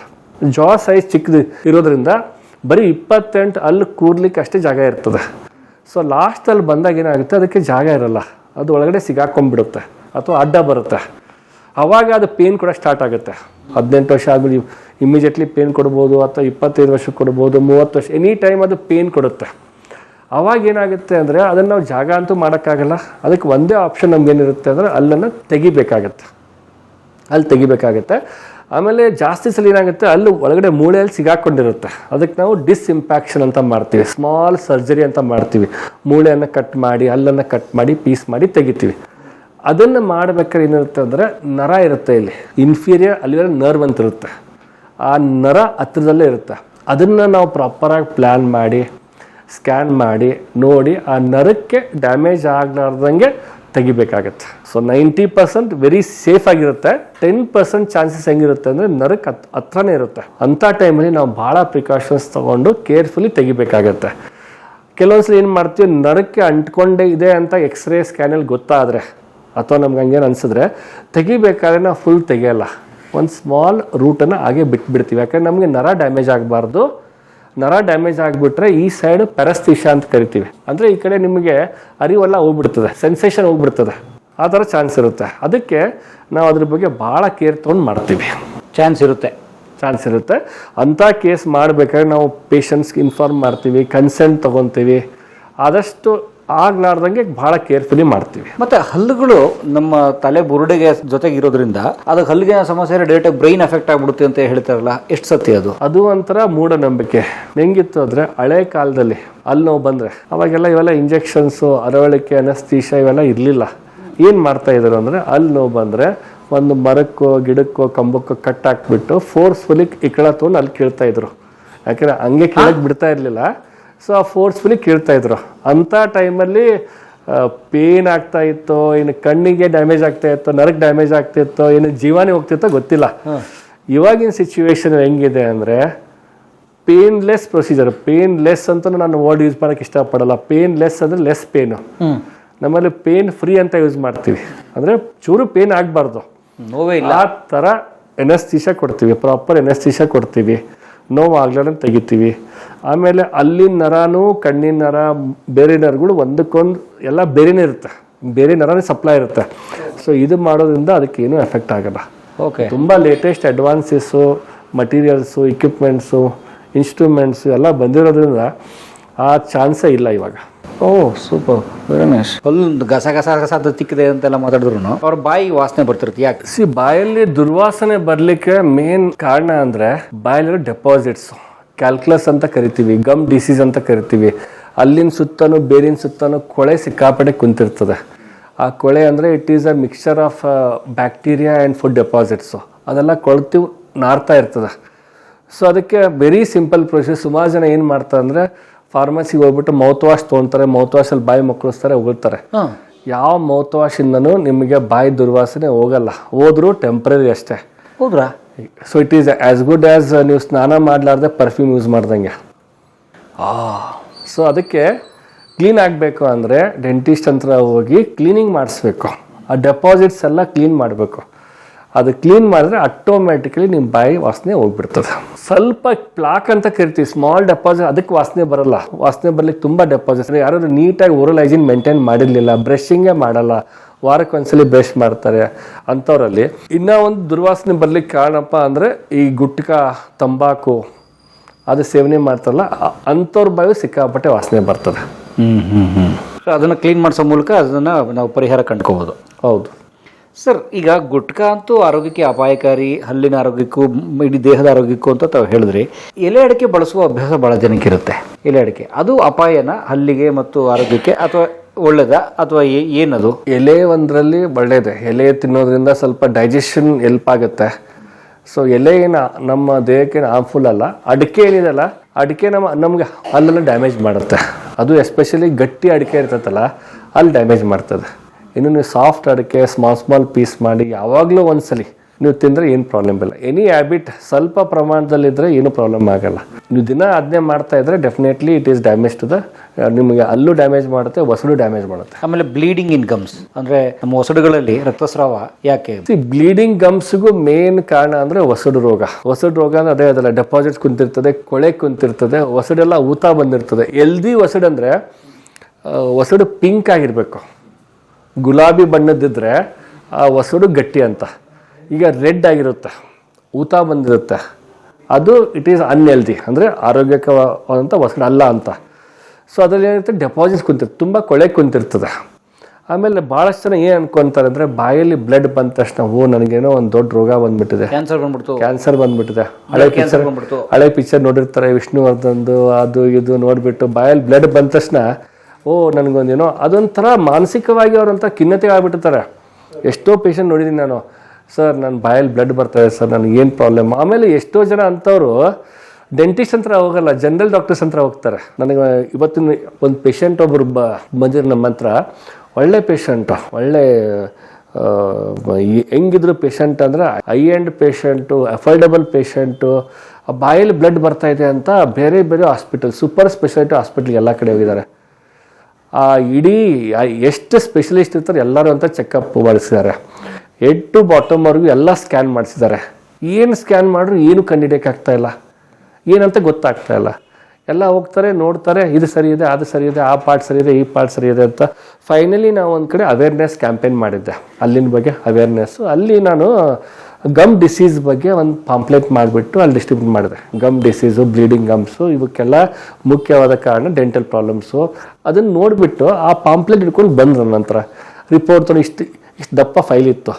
ಜಾ ಸೈಜ್ ಚಿಕ್ಕದು ಇರೋದ್ರಿಂದ ಬರೀ ಇಪ್ಪತ್ತೆಂಟು ಅಲ್ಲಿ ಕೂರ್ಲಿಕ್ಕೆ ಅಷ್ಟೇ ಜಾಗ ಇರ್ತದೆ. ಸೊ ಲಾಸ್ಟಲ್ಲಿ ಬಂದಾಗ ಏನಾಗುತ್ತೆ? ಅದಕ್ಕೆ ಜಾಗ ಇರಲ್ಲ. ಅದು ಒಳಗಡೆ ಸಿಗಾಕೊಂಡ್ಬಿಡುತ್ತೆ. ಅಥವಾ ಅಡ್ಡ ಬರುತ್ತೆ. ಅವಾಗ ಅದು ಪೇನ್ ಕೂಡ ಸ್ಟಾರ್ಟ್ ಆಗುತ್ತೆ. ಹದಿನೆಂಟು ವರ್ಷ ಆಗಲಿ ಇಮಿಡಿಯೇಟ್ಲಿ ಪೇನ್ ಕೊಡ್ಬೋದು, ಅಥವಾ ಇಪ್ಪತ್ತೈದು ವರ್ಷ ಕೊಡ್ಬೋದು, ಮೂವತ್ತು ವರ್ಷ ಎನಿ ಟೈಮ್ ಅದು ಪೇನ್ ಕೊಡುತ್ತೆ. ಅವಾಗ ಏನಾಗುತ್ತೆ ಅಂದರೆ ಅದನ್ನು ನಾವು ಜಾಗ ಅಂತೂ ಮಾಡೋಕ್ಕಾಗಲ್ಲ. ಅದಕ್ಕೆ ಒಂದೇ ಆಪ್ಷನ್ ನಮ್ಗೇನಿರುತ್ತೆ ಅಂದರೆ ಅಲ್ಲನ್ನು ತೆಗಿಬೇಕಾಗತ್ತೆ. ಅಲ್ಲಿ ತೆಗಿಬೇಕಾಗತ್ತೆ. ಆಮೇಲೆ ಜಾಸ್ತಿ ಸಲ ಏನಾಗುತ್ತೆ, ಅಲ್ಲಿ ಒಳಗಡೆ ಮೂಳೆಯಲ್ಲಿ ಸಿಗಾಕೊಂಡಿರುತ್ತೆ. ಅದಕ್ಕೆ ನಾವು ಡಿಸ್ಇಂಪ್ಯಾಕ್ಷನ್ ಅಂತ ಮಾಡ್ತೀವಿ. ಸ್ಮಾಲ್ ಸರ್ಜರಿ ಅಂತ ಮಾಡ್ತೀವಿ. ಮೂಳೆಯನ್ನು ಕಟ್ ಮಾಡಿ ಅಲ್ಲನ್ನು ಕಟ್ ಮಾಡಿ ಪೀಸ್ ಮಾಡಿ ತೆಗಿತೀವಿ. ಅದನ್ನು ಮಾಡ್ಬೇಕಾದ್ರೆ ಏನಿರುತ್ತೆ ಅಂದರೆ ನರ ಇರುತ್ತೆ ಇಲ್ಲಿ. ಇನ್ಫೀರಿಯರ್ ಅಲ್ಲಿ ನರ್ವ್ ಅಂತ ಇರುತ್ತೆ. ಆ ನರ ಹತ್ತಿರದಲ್ಲೇ ಇರುತ್ತೆ. ಅದನ್ನು ನಾವು ಪ್ರಾಪರಾಗಿ ಪ್ಲ್ಯಾನ್ ಮಾಡಿ ಸ್ಕ್ಯಾನ್ ಮಾಡಿ, ನೋಡಿ ಆ ನರಕ್ಕೆ ಡ್ಯಾಮೇಜ್ ಆಗಲಾರ್ದಂಗೆ ತೆಗಿಬೇಕಾಗತ್ತೆ. So ninety percent very safe ಆಗಿರುತ್ತೆ. ಟೆನ್ ಪರ್ಸೆಂಟ್ ಚಾನ್ಸಸ್ ಹೆಂಗಿರುತ್ತೆ ಅಂದರೆ ನರಕ್ಕೆ ಹತ್ ಹತ್ರನೇ ಇರುತ್ತೆ. ಅಂಥ ಟೈಮಲ್ಲಿ ನಾವು ಭಾಳ ಪ್ರಿಕಾಷನ್ಸ್ ತೊಗೊಂಡು ಕೇರ್ಫುಲಿ ತೆಗಿಬೇಕಾಗತ್ತೆ. ಕೆಲವೊಂದ್ಸಲ ಏನು ಮಾಡ್ತೀವಿ, ನರಕ್ಕೆ ಅಂಟ್ಕೊಂಡೇ ಇದೆ ಅಂತ ಎಕ್ಸ್ರೇ ಸ್ಕ್ಯಾನಲ್ಲಿ ಗೊತ್ತಾದರೆ ಅಥವಾ ನಮ್ಗೆ ಹಂಗೇನು ಅನ್ಸಿದ್ರೆ ತೆಗಿಬೇಕಾದ್ರೆ ನಾವು ಫುಲ್ ತೆಗೆಯಲ್ಲ. ಒಂದು ಸ್ಮಾಲ್ ರೂಟನ್ನು ಹಾಗೆ ಬಿಟ್ಬಿಡ್ತೀವಿ. ಯಾಕಂದ್ರೆ ನಮಗೆ ನರ ಡ್ಯಾಮೇಜ್ ಆಗಬಾರ್ದು. ನರ ಡ್ಯಾಮೇಜ್ ಆಗಿಬಿಟ್ರೆ ಈ ಸೈಡ್ ಪ್ಯಾರಸ್ತೀಶ ಅಂತ ಕರಿತೀವಿ. ಅಂದರೆ ಈ ಕಡೆ ನಿಮಗೆ ಅರಿವೆಲ್ಲ ಹೋಗ್ಬಿಡ್ತದೆ. ಸೆನ್ಸೇಷನ್ ಹೋಗ್ಬಿಡ್ತದೆ. ಆ ಥರ ಚಾನ್ಸ್ ಇರುತ್ತೆ. ಅದಕ್ಕೆ ನಾವು ಅದ್ರ ಬಗ್ಗೆ ಭಾಳ ಕೇರ್ ತೊಗೊಂಡು ಮಾಡ್ತೀವಿ. ಚಾನ್ಸ್ ಇರುತ್ತೆ. ಚಾನ್ಸ್ ಇರುತ್ತೆ. ಅಂಥ ಕೇಸ್ ಮಾಡಬೇಕಾದ್ರೆ ನಾವು ಪೇಷಂಟ್ಸ್ಗೆ ಇನ್ಫಾರ್ಮ್ ಮಾಡ್ತೀವಿ ಕನ್ಸೆಂಟ್ ತೊಗೊತೀವಿ. ಆದಷ್ಟು ಆಗ್ಲಾರ್ದಂಗೆ ಬಹಳ ಕೇರ್ಫುಲಿ ಮಾಡ್ತೀವಿ. ಮತ್ತೆ ಹಲ್ಲುಗಳು ನಮ್ಮ ತಲೆ ಬುರುಡೆಗೆ ಜೊತೆಗೆ ಇರೋದ್ರಿಂದ ಅದು ಹಲ್ಲಿಗೆ ಸಮಸ್ಯೆ ಡೈರೆಕ್ಟ್ ಬ್ರೈನ್ ಎಫೆಕ್ಟ್ ಆಗ್ಬಿಡುತ್ತೆ ಅಂತ ಹೇಳ್ತಾರಲ್ಲ ಎಷ್ಟು ಸತ್ಯ ಅದು? ಅದು ಒಂಥರ ಮೂಢನಂಬಿಕೆ. ಹೆಂಗಿತ್ತು ಅಂದ್ರೆ ಹಳೆ ಕಾಲದಲ್ಲಿ ಅಲ್ಲಿ ನೋವು ಬಂದ್ರೆ ಅವಾಗೆಲ್ಲ ಇವೆಲ್ಲ ಇಂಜೆಕ್ಷನ್ಸು ಅರವಳಿಕೆ ಅನಸ್ತೀಶ ಇವೆಲ್ಲ ಇರಲಿಲ್ಲ. ಏನು ಮಾಡ್ತಾ ಇದ್ರು ಅಂದ್ರೆ ಅಲ್ಲಿ ನೋವು ಬಂದ್ರೆ ಒಂದು ಮರಕ್ಕೋ ಗಿಡಕ್ಕೋ ಕಂಬಕ್ಕೋ ಕಟ್ ಹಾಕ್ಬಿಟ್ಟು ಫೋರ್ಸ್ಫುಲಿ ಇಕ್ಕಳ ತೊಗೊಂಡು ಅಲ್ಲಿ ಕೇಳ್ತಾ ಇದ್ರು. ಯಾಕಂದ್ರೆ ಹಂಗೆ ಕೇಳಕ್ ಬಿಡ್ತಾ ಇರಲಿಲ್ಲ. ಸೊ ಆ ಫೋರ್ಸ್ಫುಲಿ ಕೀಳ್ತಾ ಇದ್ರು. ಅಂಥ ಟೈಮಲ್ಲಿ ಪೇನ್ ಆಗ್ತಾ ಇತ್ತೋ ಇನ್ನು ಕಣ್ಣಿಗೆ ಡ್ಯಾಮೇಜ್ ಆಗ್ತಾ ಇತ್ತೋ ನರಕ್ಕೆ ಡ್ಯಾಮೇಜ್ ಆಗ್ತಿತ್ತೋ ಏನು ಜೀವಾನೇ ಹೋಗ್ತಿತ್ತೋ ಗೊತ್ತಿಲ್ಲ. ಇವಾಗಿನ ಸಿಚುವೇಶನ್ ಹೆಂಗಿದೆ ಅಂದರೆ ಪೇನ್ಲೆಸ್ ಪ್ರೊಸೀಜರ್ ಪೇನ್ಲೆಸ್ ಅಂತ ನಾನು ವರ್ಡ್ ಯೂಸ್ ಮಾಡೋಕ್ಕೆ ಇಷ್ಟಪಡಲ್ಲ. ಪೇನ್ಲೆಸ್ ಅಂದರೆ ಲೆಸ್ ಪೇನು ನಮ್ಮಲ್ಲಿ ಪೇನ್ ಫ್ರೀ ಅಂತ ಯೂಸ್ ಮಾಡ್ತೀವಿ. ಅಂದರೆ ಚೂರು ಪೇನ್ ಆಗಬಾರ್ದು. ನೋವೇ ಇಲ್ಲ. ಆ ಥರ ಎನಸ್ತೀಶ ಕೊಡ್ತೀವಿ ಪ್ರಾಪರ್ ಎನಸ್ತೀಶ ಕೊಡ್ತೀವಿ. ನೋವು ಆಗ್ಲಾರ್ದಂಗೆ ತೆಗಿತೀವಿ. ಆಮೇಲೆ ಅಲ್ಲಿನ ನರನೂ ಕಣ್ಣಿನ ನರ ಬೇರೆ ನರಗಳು ಒಂದಕ್ಕೊಂದು ಎಲ್ಲ ಬೇರೆನೇ ಇರುತ್ತೆ. ಬೇರೆ ನರನೇ ಸಪ್ಲೈ ಇರುತ್ತೆ. ಸೊ ಇದು ಮಾಡೋದ್ರಿಂದ ಅದಕ್ಕೆ ಏನೂ ಎಫೆಕ್ಟ್ ಆಗಲ್ಲ. ಓಕೆ ತುಂಬ latest advances materials equipments instruments ಎಲ್ಲ ಬಂದಿರೋದ್ರಿಂದ ಆ ಚಾನ್ಸೇ ಇಲ್ಲ ಇವಾಗ. ಓ ಸೂಪರ್ ವೆರಿ ನೈಸ್ ಹಲ್ಲು ಗಸ ಗಸ ಗಸ ಅದು ತಿಕ್ಕಿದೆ ಅಂತೆಲ್ಲ ಮಾತಾಡಿದ್ರು ಅವ್ರ ಬಾಯಿ ವಾಸನೆ ಬರ್ತಿರುತ್ತೆ ಯಾಕೆ? ಸಿ ಬಾಯಲ್ಲಿ ದುರ್ವಾಸನೆ ಬರ್ಲಿಕ್ಕೆ ಮೇನ್ ಕಾರಣ ಅಂದ್ರೆ ಬಾಯಲ್ಲಿರೋ ಡೆಪಾಸಿಟ್ಸ್ ಕ್ಯಾಲ್ಕುಲಸ್ ಅಂತ ಕರಿತೀವಿ ಗಮ್ ಡಿಸೀಸ್ ಅಂತ ಕರಿತೀವಿ. ಅಲ್ಲಿನ ಸುತ್ತನೂ ಬೇರಿನ ಸುತ್ತನೂ ಕೊಳೆ ಸಿಕ್ಕಾಪಟ್ಟೆ ಕುಂತಿರ್ತದೆ. ಆ ಕೊಳೆ ಅಂದರೆ it is a mixture of bacteria and food deposits ಅದೆಲ್ಲ ಕೊಳ್ತು ನಾರ್ತಾ ಇರ್ತದೆ. ಸೊ ಅದಕ್ಕೆ ವೆರಿ ಸಿಂಪಲ್ ಪ್ರೊಸೆಸ್ ಸುಮಾರು ಜನ ಏನು ಮಾಡ್ತಾರೆ ಅಂದರೆ ಫಾರ್ಮಸಿಗೆ ಹೋಗ್ಬಿಟ್ಟು ಮೌತ್ ವಾಶ್ ತೊಗೊಂತಾರೆ ಮೌತ್ ವಾಶಲ್ಲಿ ಬಾಯಿ ಮುಕ್ಕಳಿಸ್ತಾರೆ ಹೋಗ್ತಾರೆ ಹಾಂ. ಯಾವ ಮೌತ್ ವಾಶಿಂದನೂ ನಿಮಗೆ ಬಾಯಿ ದುರ್ವಾಸನೆ ಹೋಗಲ್ಲ. ಹೋದ್ರೂ ಟೆಂಪ್ರರಿ ಅಷ್ಟೇ. ಹೌದ್ರಾ? So it is as good as ನೀವು ಸ್ನಾನ ಮಾಡಲಾರ್ದೆ ಪರ್ಫ್ಯೂಮ್ ಯೂಸ್ ಮಾಡ್ದಂಗೆ. ಆ ಸೊ ಅದಕ್ಕೆ ಕ್ಲೀನ್ ಆಗಬೇಕು ಅಂದರೆ ಡೆಂಟಿಸ್ಟ್ ಹತ್ರ ಹೋಗಿ ಕ್ಲೀನಿಂಗ್ ಮಾಡಿಸ್ಬೇಕು. ಆ ಡೆಪಾಸಿಟ್ಸ್ ಎಲ್ಲ ಕ್ಲೀನ್ ಮಾಡಬೇಕು. ಅದು ಕ್ಲೀನ್ ಮಾಡಿದ್ರೆ ಆಟೋಮ್ಯಾಟಿಕಲಿ ನಿಮ್ಮ ಬಾಯಿ ವಾಸನೆ ಹೋಗ್ಬಿಡ್ತದೆ. ಸ್ವಲ್ಪ ಪ್ಲಾಕ್ ಅಂತ ಕರಿತೀವಿ ಸ್ಮಾಲ್ ಡೆಪಾಸಿಟ್ ಅದಕ್ಕೆ ವಾಸನೆ ಬರಲ್ಲ. ವಾಸನೆ ಬರ್ಲಿಕ್ಕೆ ತುಂಬ ಡೆಪಾಸಿಟ್ ಯಾರು ನೀಟಾಗಿ ಓರಲ್ ಹೈಜಿನ್ ಮೇಂಟೈನ್ ಮಾಡಿರಲಿಲ್ಲ ಬ್ರಷಿಂಗೇ ಮಾಡಲ್ಲ ವಾರಕ್ಕೆ ಒಂದ್ಸಲಿ ಬ್ರಷ್ ಮಾಡ್ತಾರೆ ಅಂಥವ್ರಲ್ಲಿ. ಇನ್ನೂ ಒಂದು ದುರ್ವಾಸನೆ ಬರ್ಲಿಕ್ಕೆ ಕಾರಣಪ್ಪ ಅಂದರೆ ಈ ಗುಟ್ಕ ತಂಬಾಕು ಅದು ಸೇವನೆ ಮಾಡ್ತಾರಲ್ಲ ಅಂಥವ್ರ ಬಾಯು ಸಿಕ್ಕಾಪಟ್ಟೆ ವಾಸನೆ ಬರ್ತದೆ. ಹ್ಮ್ ಹ್ಮ್ ಹ್ಮ್. ಅದನ್ನು ಕ್ಲೀನ್ ಮಾಡಿಸೋ ಮೂಲಕ ಅದನ್ನು ನಾವು ಪರಿಹಾರ ಕಂಡ್ಕೋಬೋದು. ಹೌದು. ಸರ್, ಈಗ ಗುಟ್ಕಾ ಅಂತೂ ಆರೋಗ್ಯಕ್ಕೆ ಅಪಾಯಕಾರಿ, ಹಲ್ಲಿನ ಆರೋಗ್ಯಕ್ಕೂ, ಇಡೀ ದೇಹದ ಆರೋಗ್ಯಕ್ಕೂ ಅಂತ ತಾವು ಹೇಳಿದ್ರಿ. ಎಲೆ ಅಡಿಕೆ ಬಳಸುವ ಅಭ್ಯಾಸ ಬಹಳ ಜನಕ್ಕೆ ಇರುತ್ತೆ, ಎಲೆ ಅಡಿಕೆ. ಅದು ಅಪಾಯನ, ಹಲ್ಲಿಗೆ ಮತ್ತು ಆರೋಗ್ಯಕ್ಕೆ ಅಥವಾ ಒಳ್ಳೇದ ಅಥವಾ ಏನದು? ಎಲೆ ಒಂದರಲ್ಲಿ ಒಳ್ಳೇದೆ. ಎಲೆ ತಿನ್ನೋದ್ರಿಂದ ಸ್ವಲ್ಪ ಡೈಜೆಷನ್ ಎಲ್ಪ್ ಆಗುತ್ತೆ. ಸೊ ಎಲೆ ಏನು ನಮ್ಮ ದೇಹಕ್ಕೆ ಹಾರ್ಮ್ಫುಲ್ ಅಲ್ಲ. ಅಡಿಕೆ ಏನಿದೆಲ್ಲ ಅಡಿಕೆ ನಮ್ಮ ನಮಗೆ ಅಲ್ಲೆಲ್ಲ ಡ್ಯಾಮೇಜ್ ಮಾಡುತ್ತೆ. ಅದು ಎಸ್ಪೆಷಲಿ ಗಟ್ಟಿ ಅಡಿಕೆ ಇರ್ತೈತಲ್ಲ, ಅಲ್ಲಿ ಡ್ಯಾಮೇಜ್ ಮಾಡ್ತದೆ. ಇನ್ನು ನೀವು ಸಾಫ್ಟ್ ಅಡಿಕೆ ಸ್ಮಾಲ್ ಸ್ಮಾಲ್ ಪೀಸ್ ಮಾಡಿ ಯಾವಾಗಲೂ ಒಂದ್ಸಲಿ ನೀವು ತಿಂದರೆ ಏನು ಪ್ರಾಬ್ಲಮ್ ಇಲ್ಲ. ಎನಿ ಹ್ಯಾಬಿಟ್ ಸ್ವಲ್ಪ ಪ್ರಮಾಣದಲ್ಲಿದ್ದರೆ ಏನು ಪ್ರಾಬ್ಲಮ್ ಆಗಲ್ಲ. ನೀವು ದಿನ ಅದನ್ನೇ ಮಾಡ್ತಾ ಇದ್ರೆ definitely it is damage to the ನಿಮಗೆ ಅಲ್ಲೂ ಡ್ಯಾಮೇಜ್ ಮಾಡುತ್ತೆ ಹೊಸಡು ಡ್ಯಾಮೇಜ್ ಮಾಡುತ್ತೆ. ಆಮೇಲೆ ಬ್ಲೀಡಿಂಗ್ ಇನ್ ಗಮ್ಸ್ ಅಂದರೆ ನಮ್ಮ ಒಸಡುಗಳಲ್ಲಿ ರಕ್ತಸ್ರಾವ ಯಾಕೆ? ಬ್ಲೀಡಿಂಗ್ ಗಮ್ಸ್ಗೂ ಮೇನ್ ಕಾರಣ ಅಂದರೆ ಒಸಡು ರೋಗ. ಹೊಸಡು ರೋಗ ಅಂದರೆ ಅದೇ ಅದಲ್ಲ ಡೆಪಾಸಿಟ್ಸ್ ಕುಂತಿರ್ತದೆ ಕೊಳೆ ಕುಂತಿರ್ತದೆ ಹೊಸಡೆಲ್ಲ ಊತ ಬಂದಿರ್ತದೆ. ಎಲ್ದಿ ಒಸಡು ಅಂದರೆ ಹೊಸಡು ಒಸಡು ಪಿಂಕ್ ಆಗಿರ್ಬೇಕು. ಗುಲಾಬಿ ಬಣ್ಣದಿದ್ರೆ ಆ ಹೊಸಡು ಗಟ್ಟಿ ಅಂತ. ಈಗ ರೆಡ್ ಆಗಿರುತ್ತೆ ಊತ ಬಂದಿರುತ್ತೆ. ಅದು ಇಟ್ ಈಸ್ ಅನ್ಹೆಲ್ದಿ ಅಂದರೆ ಆರೋಗ್ಯಕವಾದಂಥ ಹೊಸಡು ಅಲ್ಲ ಅಂತ. ಸೊ ಅದರಲ್ಲಿ ಏನಿರುತ್ತೆ? ಡೆಪಾಸಿಟ್ಸ್ ಕುಂತಿರ್ತದೆ ತುಂಬ ಕೊಳೆ ಕುಂತಿರ್ತದೆ. ಆಮೇಲೆ ಭಾಳಷ್ಟು ಜನ ಏನು ಅನ್ಕೊಂತಾರೆ ಅಂದರೆ ಬಾಯಲ್ಲಿ ಬ್ಲಡ್ ಬಂದ ತಕ್ಷಣ ಓ ನನಗೇನೋ ಒಂದು ದೊಡ್ಡ ರೋಗ ಬಂದ್ಬಿಟ್ಟಿದೆ. ಕ್ಯಾನ್ಸರ್ ಬಂದ್ಬಿಡ್ತು. ಕ್ಯಾನ್ಸರ್ ಬಂದ್ಬಿಟ್ಟಿದೆ. ಹಳೆ ಕ್ಯಾನ್ಸರ್ ಪಿಕ್ಚರ್ ಬಂದ್ಬಿಡ್ತು. ಹಳೆ ಪಿಕ್ಚರ್ ನೋಡಿರ್ತಾರೆ ವಿಷ್ಣುವರ್ಧನ್ದು ಅದು ಇದು ನೋಡಿಬಿಟ್ಟು ಬಾಯಲ್ಲಿ ಬ್ಲಡ್ ಬಂದ ತಕ್ಷಣ ಓ, ನನಗೊಂದೇನೋ ಅದೊಂಥರ ಮಾನಸಿಕವಾಗಿ ಅವರಂತ ಖಿನ್ನತೆ ಆಗಿಬಿಟ್ಟಿರ್ತಾರೆ. ಎಷ್ಟೋ ಪೇಷಂಟ್ ನೋಡಿದ್ದೀನಿ ನಾನು. ಸರ್ ನನ್ನ ಬಾಯಲ್ಲಿ ಬ್ಲಡ್ ಬರ್ತಾಯಿದೆ ಸರ್, ನನಗೆ ಏನು ಪ್ರಾಬ್ಲಮ್ ಆಮೇಲೆ ಎಷ್ಟೋ ಜನ ಅಂಥವ್ರು ಡೆಂಟಿಸ್ಟ್ ಹತ್ರ ಹೋಗಲ್ಲ ಜನರಲ್ ಡಾಕ್ಟರ್ಸ್ ಹತ್ರ ಹೋಗ್ತಾರೆ. ನನಗೆ ಇವತ್ತಿನ ಒಂದು ಪೇಷಂಟ್ ಒಬ್ಬರು ಬ ಬಂದಿರು ನಮ್ಮ ಹತ್ರ. ಒಳ್ಳೆ ಪೇಷಂಟು ಒಳ್ಳೆ ಹೆಂಗಿದ್ರು ಪೇಷಂಟ್ ಅಂದರೆ high end patient affordable patient ಬಾಯಲ್ಲಿ ಬ್ಲಡ್ ಬರ್ತಾ ಅಂತ ಬೇರೆ ಬೇರೆ ಹಾಸ್ಪಿಟಲ್ ಸೂಪರ್ ಸ್ಪೆಷಾಲಿಟಿ ಹಾಸ್ಪಿಟ್ಲಿಗೆ ಎಲ್ಲ ಕಡೆ ಹೋಗಿದ್ದಾರೆ. ಆ ಇಡೀ ಎಷ್ಟು ಸ್ಪೆಷಲಿಸ್ಟ್ ಇರ್ತಾರೆ ಎಲ್ಲರೂ ಅಂತ ಚೆಕಪ್ ಮಾಡಿಸಿದ್ದಾರೆ. ಹೆಡ್ ಟು ಬಾಟಮ್ವರೆಗೂ ಎಲ್ಲ ಸ್ಕ್ಯಾನ್ ಮಾಡಿಸಿದ್ದಾರೆ. ಏನು ಸ್ಕ್ಯಾನ್ ಮಾಡಿದ್ರು ಏನು ಕಂಡಿಡಿಯಕ್ಕೆ ಇಲ್ಲ. ಏನಂತ ಗೊತ್ತಾಗ್ತಾ ಇಲ್ಲ. ಎಲ್ಲ ಹೋಗ್ತಾರೆ, ನೋಡ್ತಾರೆ, ಇದು ಸರಿ ಇದೆ, ಅದು ಸರಿ ಇದೆ, ಆ ಪಾರ್ಟ್ ಸರಿ ಇದೆ, ಈ ಪಾರ್ಟ್ ಸರಿ ಇದೆ ಅಂತ. ಫೈನಲಿ ನಾವು ಒಂದು ಕಡೆ ಅವೇರ್ನೆಸ್ ಕ್ಯಾಂಪೇನ್ ಮಾಡಿದ್ದೆ. ಅಲ್ಲಿನ ಬಗ್ಗೆ ಅವೇರ್ನೆಸ್ಸು ಅಲ್ಲಿ ನಾನು ಗಮ್ ಡಿಸೀಸ್ ಬಗ್ಗೆ ಒಂದು ಪಾಂಪ್ಲೆಟ್ ಮಾಡಿಬಿಟ್ಟು ಅಲ್ಲಿ ಡಿಸ್ಟ್ರಿಬ್ಯೂಟ್ ಮಾಡಿದೆ. ಗಮ್ ಡಿಸೀಸು ಬ್ಲೀಡಿಂಗ್ ಗಮ್ಸು ಇವಕ್ಕೆಲ್ಲ ಮುಖ್ಯವಾದ ಕಾರಣ ಡೆಂಟಲ್ ಪ್ರಾಬ್ಲಮ್ಸು ಅದನ್ನು ನೋಡಿಬಿಟ್ಟು ಆ ಪಾಂಪ್ಲೆಟ್ ಇಟ್ಕೊಂಡು ಬಂದ್ರು ನಂತರ ರಿಪೋರ್ಟ್ ತೊಗೊಂಡು ಇಷ್ಟು ಇಷ್ಟು ದಪ್ಪ ಫೈಲ್ ಇತ್ತು.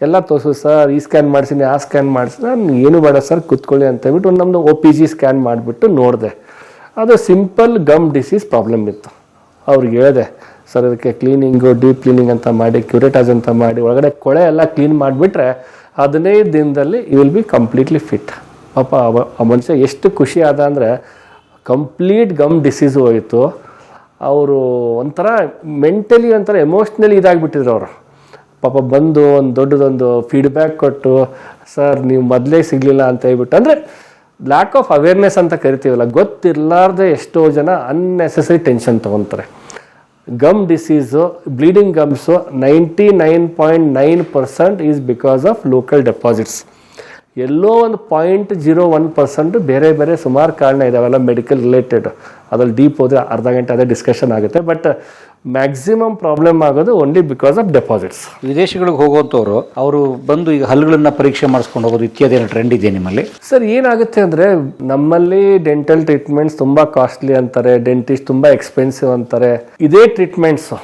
ಎಲ್ಲ ತೋರಿಸು, ಸರ್, ಈ ಸ್ಕ್ಯಾನ್ ಮಾಡಿಸಿನಿ, ಆ ಸ್ಕ್ಯಾನ್ ಮಾಡಿಸಿ ನಾನು, ಏನು ಬೇಡ ಸರ್, ಕುತ್ಕೊಳ್ಳಿ ಅಂತ ಹೇಳ್ಬಿಟ್ಟು ಒಂದು ನಮ್ಮದು ಒ ಪಿ ಜಿ ಸ್ಕ್ಯಾನ್ ಮಾಡಿಬಿಟ್ಟು ನೋಡಿದೆ. ಅದು ಸಿಂಪಲ್ ಗಮ್ ಡಿಸೀಸ್ ಪ್ರಾಬ್ಲಮ್ ಇತ್ತು. ಅವ್ರಿಗೆ ಹೇಳಿದೆ, ಸರ್ ಅದಕ್ಕೆ ಕ್ಲೀನಿಂಗು ಡೀಪ್ ಕ್ಲೀನಿಂಗ್ ಅಂತ ಮಾಡಿ ಕ್ಯೂರೇಟಾಜ್ ಅಂತ ಮಾಡಿ, ಒಳಗಡೆ ಕೊಳೆ ಎಲ್ಲ ಕ್ಲೀನ್ ಮಾಡಿಬಿಟ್ರೆ ಹದಿನೈದು ದಿನದಲ್ಲಿ you will be completely fit ಪಾಪ ಆ ಮನುಷ್ಯ ಎಷ್ಟು ಖುಷಿ ಆದ ಅಂದರೆ ಕಂಪ್ಲೀಟ್ ಗಮ್ ಡಿಸೀಸ್ ಹೋಯಿತು. ಅವರು ಒಂಥರ ಮೆಂಟಲಿ ಒಂಥರ ಎಮೋಷ್ನಲಿ ಇದಾಗಿಬಿಟ್ಟಿದ್ರು ಅವರು. ಪಾಪ ಬಂದು ಒಂದು ದೊಡ್ಡದೊಂದು ಫೀಡ್ಬ್ಯಾಕ್ ಕೊಟ್ಟು ಸರ್ ನೀವು ಮೊದಲೇ ಸಿಗಲಿಲ್ಲ ಅಂತ ಹೇಳ್ಬಿಟ್ಟು, ಅಂದರೆ ಲ್ಯಾಕ್ ಆಫ್ ಅವೇರ್ನೆಸ್ ಅಂತ ಕರಿತೀವಲ್ಲ, ಗೊತ್ತಿರಲಾರ್ದೆ ಎಷ್ಟೋ ಜನ ಅನ್ನೆಸೆಸರಿ ಟೆನ್ಷನ್ ತೊಗೊತಾರೆ. gum disease, uh, bleeding gums, uh, 99.9% is because of local deposits. ಎಲ್ಲೋ ಒಂದು ಪಾಯಿಂಟ್ ಜೀರೋ ಒನ್ ಪರ್ಸೆಂಟ್ ಬೇರೆ ಬೇರೆ ಸುಮಾರು ಕಾರಣ ಇದಾವೆಲ್ಲ ಮೆಡಿಕಲ್ ರಿಲೇಟೆಡ್ ಅದ್ರಲ್ಲಿ ಡೀಪ್ ಹೋದ್ರೆ ಅರ್ಧ ಗಂಟೆ ಅದೇ ಡಿಸ್ಕಷನ್ ಆಗುತ್ತೆ. ಬಟ್ ಮ್ಯಾಕ್ಸಿಮಮ್ ಪ್ರಾಬ್ಲಮ್ ಆಗೋದು ಓನ್ಲಿ ಬಿಕಾಸ್ ಆಫ್ ಡೆಪಾಸಿಟ್ಸ್ ವಿದೇಶಗಳಿಗೆ ಹೋಗುವಂಥವ್ರು ಅವರು ಬಂದು ಈಗ ಹಲ್ಲುಗಳನ್ನ ಪರೀಕ್ಷೆ ಮಾಡಿಸ್ಕೊಂಡು ಹೋಗೋದು ಇತ್ಯಾದಿ ಏನೋ ಟ್ರೆಂಡ್ ಇದೆ ನಿಮ್ಮಲ್ಲಿ? ಸರ್ ಏನಾಗುತ್ತೆ ಅಂದರೆ ನಮ್ಮಲ್ಲಿ ಡೆಂಟಲ್ ಟ್ರೀಟ್ಮೆಂಟ್ಸ್ ತುಂಬ ಕಾಸ್ಟ್ಲಿ ಅಂತಾರೆ ಡೆಂಟಿಸ್ಟ್ ತುಂಬ ಎಕ್ಸ್ಪೆನ್ಸಿವ್ ಅಂತಾರೆ. ಇದೇ ಟ್ರೀಟ್ಮೆಂಟ್ಸು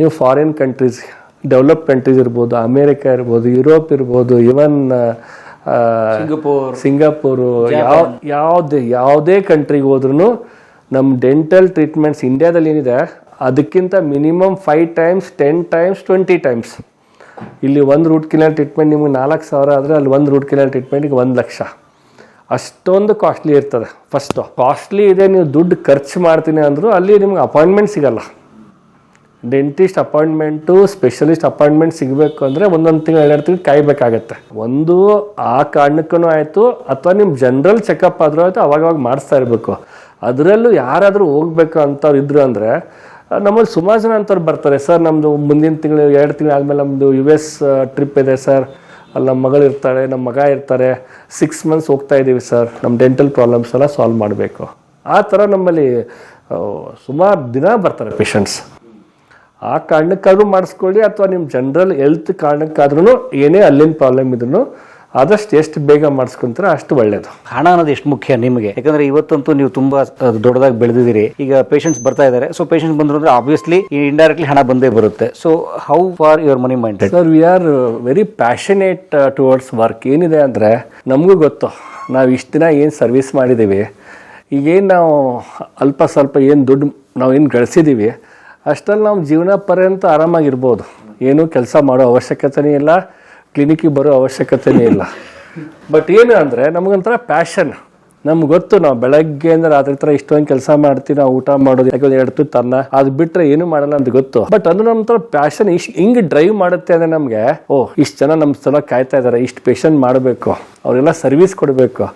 ನೀವು ಫಾರಿನ್ ಕಂಟ್ರೀಸ್ ಡೆವಲಪ್ ಕಂಟ್ರೀಸ್ ಇರ್ಬೋದು ಅಮೇರಿಕಾ ಇರ್ಬೋದು ಯುರೋಪ್ ಇರ್ಬೋದು ಇವನ್ ಸಿಂಗಪೂರ್ ಸಿಂಗಾಪುರು ಯಾವ ಯಾವುದೇ ಯಾವುದೇ ಕಂಟ್ರಿಗೆ ಹೋದ್ರೂ ನಮ್ಮ ಡೆಂಟಲ್ ಟ್ರೀಟ್ಮೆಂಟ್ಸ್ ಇಂಡಿಯಾದಲ್ಲಿ ಏನಿದೆ ಅದಕ್ಕಿಂತ minimum five times ten times twenty times. ಇಲ್ಲಿ ಒಂದು ರೂಟ್ ಕೆನಾಲ್ ಟ್ರೀಟ್ಮೆಂಟ್ ನಿಮ್ಗೆ ನಾಲ್ಕು ಸಾವಿರ ಆದರೆ ಅಲ್ಲಿ ಒಂದು ರೂಟ್ ಕೆನಾಲ್ ಟ್ರೀಟ್ಮೆಂಟಿಗೆ ಒಂದು ಲಕ್ಷ. ಅಷ್ಟೊಂದು ಕಾಸ್ಟ್ಲಿ ಇರ್ತದೆ ಫಸ್ಟು ಕಾಸ್ಟ್ಲಿ ಇದೆ ನೀವು ದುಡ್ಡು ಖರ್ಚು ಮಾಡ್ತೀನಿ ಅಂದರೂ ಅಲ್ಲಿ ನಿಮ್ಗೆ ಅಪಾಯಿಂಟ್ಮೆಂಟ್ ಸಿಗಲ್ಲ. ಡೆಂಟಿಸ್ಟ್ ಅಪಾಯಿಂಟ್ಮೆಂಟು ಸ್ಪೆಷಲಿಸ್ಟ್ ಅಪಾಯಿಂಟ್ಮೆಂಟ್ ಸಿಗಬೇಕು ಅಂದರೆ ಒಂದೊಂದು ತಿಂಗಳು ಎರಡು ತಿಂಗಳು ಕಾಯಬೇಕಾಗತ್ತೆ. ಒಂದು ಆ ಕಾರಣಕ್ಕೂ ಆಯಿತು, ಅಥವಾ ನಿಮ್ಮ ಜನರಲ್ ಚೆಕಪ್ ಆದರೂ ಆಯಿತು, ಅವಾಗವಾಗ ಮಾಡಿಸ್ತಾ ಇರಬೇಕು. ಅದರಲ್ಲೂ ಯಾರಾದರೂ ಹೋಗ್ಬೇಕು ಅಂತವ್ರು ಇದ್ರು ಅಂದರೆ ನಮ್ಮಲ್ಲಿ ಸುಮಾರು ಜನ ಅಂತವ್ರು ಬರ್ತಾರೆ. ಸರ್ ನಮ್ಮದು ಮುಂದಿನ ತಿಂಗಳು, ಎರಡು ತಿಂಗಳು ಆದಮೇಲೆ ನಮ್ಮದು ಯು ಎಸ್ ಟ್ರಿಪ್ ಇದೆ, ಸರ್. ಅಲ್ಲಿ ನಮ್ಮ ಮಗಳು ಇರ್ತಾಳೆ ನಮ್ಮ ಮಗ ಇರ್ತಾರೆ. ಸಿಕ್ಸ್ ಮಂತ್ಸ್ ಹೋಗ್ತಾ ಇದ್ದೀವಿ ಸರ್. ನಮ್ಮ ಡೆಂಟಲ್ ಪ್ರಾಬ್ಲಮ್ಸ್ ಎಲ್ಲ ಸಾಲ್ವ್ ಮಾಡಬೇಕು. ಆ ಥರ ನಮ್ಮಲ್ಲಿ ಸುಮಾರು ದಿನ ಬರ್ತಾರೆ ಪೇಷಂಟ್ಸ್ ಆ ಕಾರಣಕ್ಕಾದ್ರೂ ಮಾಡಿಸ್ಕೊಳ್ಳಿ ಅಥವಾ ನಿಮ್ಮ ಜನರಲ್ ಹೆಲ್ತ್ ಕಾರಣಕ್ಕಾದ್ರೂ ಏನೇ ಅಲ್ಲಿನ ಪ್ರಾಬ್ಲಮ್ ಇದ್ರೂ ಆದಷ್ಟು ಎಷ್ಟು ಬೇಗ ಮಾಡಿಸ್ಕೊಂತಾರೆ ಅಷ್ಟು ಒಳ್ಳೇದು. ಹಣ ಅನ್ನೋದು ಎಷ್ಟು ಮುಖ್ಯ ನಿಮಗೆ? ಯಾಕಂದ್ರೆ ಇವತ್ತಂತೂ ನೀವು ತುಂಬಾ ದೊಡ್ಡದಾಗಿ ಬೆಳೆದಿದ್ದೀರಿ. ಈಗ ಪೇಷಂಟ್ಸ್ ಬರ್ತಾ ಇದ್ದಾರೆ. ಸೊ ಪೇಷಂಟ್ಸ್ ಬಂದ್ರು ಅಂದ್ರೆ ಆಬ್ವಿಯಸ್ಲಿ ಇಂಡೈರೆಕ್ಟ್ಲಿ ಹಣ ಬಂದೇ ಬರುತ್ತೆ. So how far your money mind sir we are very passionate towards work ಏನಿದೆ ಅಂದ್ರೆ ನಮಗೂ ಗೊತ್ತು. ನಾವು ಇಷ್ಟು ದಿನ ಏನು ಸರ್ವಿಸ್ ಮಾಡಿದ್ದೀವಿ ಈಗೇನು ನಾವು ಅಲ್ಪ ಸ್ವಲ್ಪ ಏನು ದುಡ್ಡು ನಾವು ಏನು ಗಳಿಸಿದ್ದೀವಿ ಅಷ್ಟರಲ್ಲಿ ನಾವು ಜೀವನ ಪರ್ಯಂತ ಆರಾಮಾಗಿರ್ಬೋದು. ಏನೂ ಕೆಲಸ ಮಾಡೋ ಅವಶ್ಯಕತೆನೇ ಇಲ್ಲ ಕ್ಲಿನಿಕ್ಕಿಗೆ ಬರೋ ಅವಶ್ಯಕತೆನೇ ಇಲ್ಲ. ಬಟ್ ಏನು ಅಂದರೆ ನಮಗೊಂಥರ ಪ್ಯಾಷನ್ ನಮ್ಗೆ ಗೊತ್ತು ನಾವು ಬೆಳಗ್ಗೆಯಿಂದ ರಾತ್ರಿ ಥರ ಇಷ್ಟೊಂದು ಕೆಲಸ ಮಾಡ್ತೀವಿ ನಾವು ಊಟ ಮಾಡೋದು, ಯಾಕೆ ಒಂದು ಎರಡು ತುತ್ತು ಅನ್ನ, ಅದು ಬಿಟ್ಟರೆ ಏನು ಮಾಡಲ್ಲ ಅಂತ ಗೊತ್ತು. ಬಟ್ ಅದು ನಮ್ಮ ಥರ ಪ್ಯಾಷನ್ ಇಷ್ಟು ಹಿಂಗೆ ಡ್ರೈವ್ ಮಾಡುತ್ತೆ ಅಂದರೆ ನಮಗೆ, ಓ, ಇಷ್ಟು ಜನ ನಮ್ಮ ಸಲ ಕಾಯ್ತಾ ಇದ್ದಾರೆ ಇಷ್ಟು ಪೇಷಂಟ್ ಮಾಡಬೇಕು ಅವರೆಲ್ಲ ಸರ್ವಿಸ್ ಕೊಡಬೇಕು.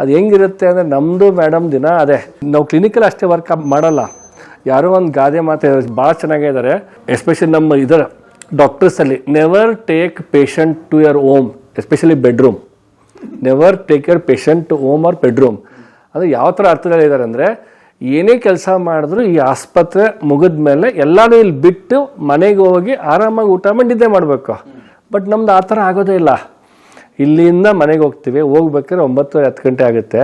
ಅದು ಹೆಂಗಿರುತ್ತೆ ಅಂದರೆ ನಮ್ಮದು ಮೇಡಮ್ ದಿನ ಅದೇ. ನಾವು ಕ್ಲಿನಿಕಲ್ಲಿ ಅಷ್ಟೇ ವರ್ಕ್ ಮಾಡಲ್ಲ. ಯಾರೋ ಒಂದು ಗಾದೆ ಮಾತು ಭಾಳ ಚೆನ್ನಾಗಿದ್ದಾರೆ. ಎಸ್ಪೆಷಲಿ ನಮ್ಮ ಇದರ ಡಾಕ್ಟರ್ಸಲ್ಲಿ never take patient to your home especially bedroom never take your patient to home or bedroom ಅದು ಯಾವ ಥರ ಅರ್ಥದಲ್ಲಿ ಇದ್ದಾರೆ ಅಂದರೆ, ಏನೇ ಕೆಲಸ ಮಾಡಿದ್ರು ಈ ಆಸ್ಪತ್ರೆ ಮುಗಿದ ಮೇಲೆ ಎಲ್ಲರೂ ಇಲ್ಲಿ ಬಿಟ್ಟು ಮನೆಗೆ ಹೋಗಿ ಆರಾಮಾಗಿ ಊಟ ಮಾಡಿ ನಿದ್ದೆ ಮಾಡಬೇಕು. ಬಟ್ ನಮ್ದು ಆ ಥರ ಆಗೋದೇ ಇಲ್ಲ. ಇಲ್ಲಿಂದ ಮನೆಗೆ ಹೋಗ್ತೀವಿ, ಹೋಗ್ಬೇಕಾದ್ರೆ ಒಂಬತ್ತು ಹತ್ತು ಗಂಟೆ ಆಗುತ್ತೆ.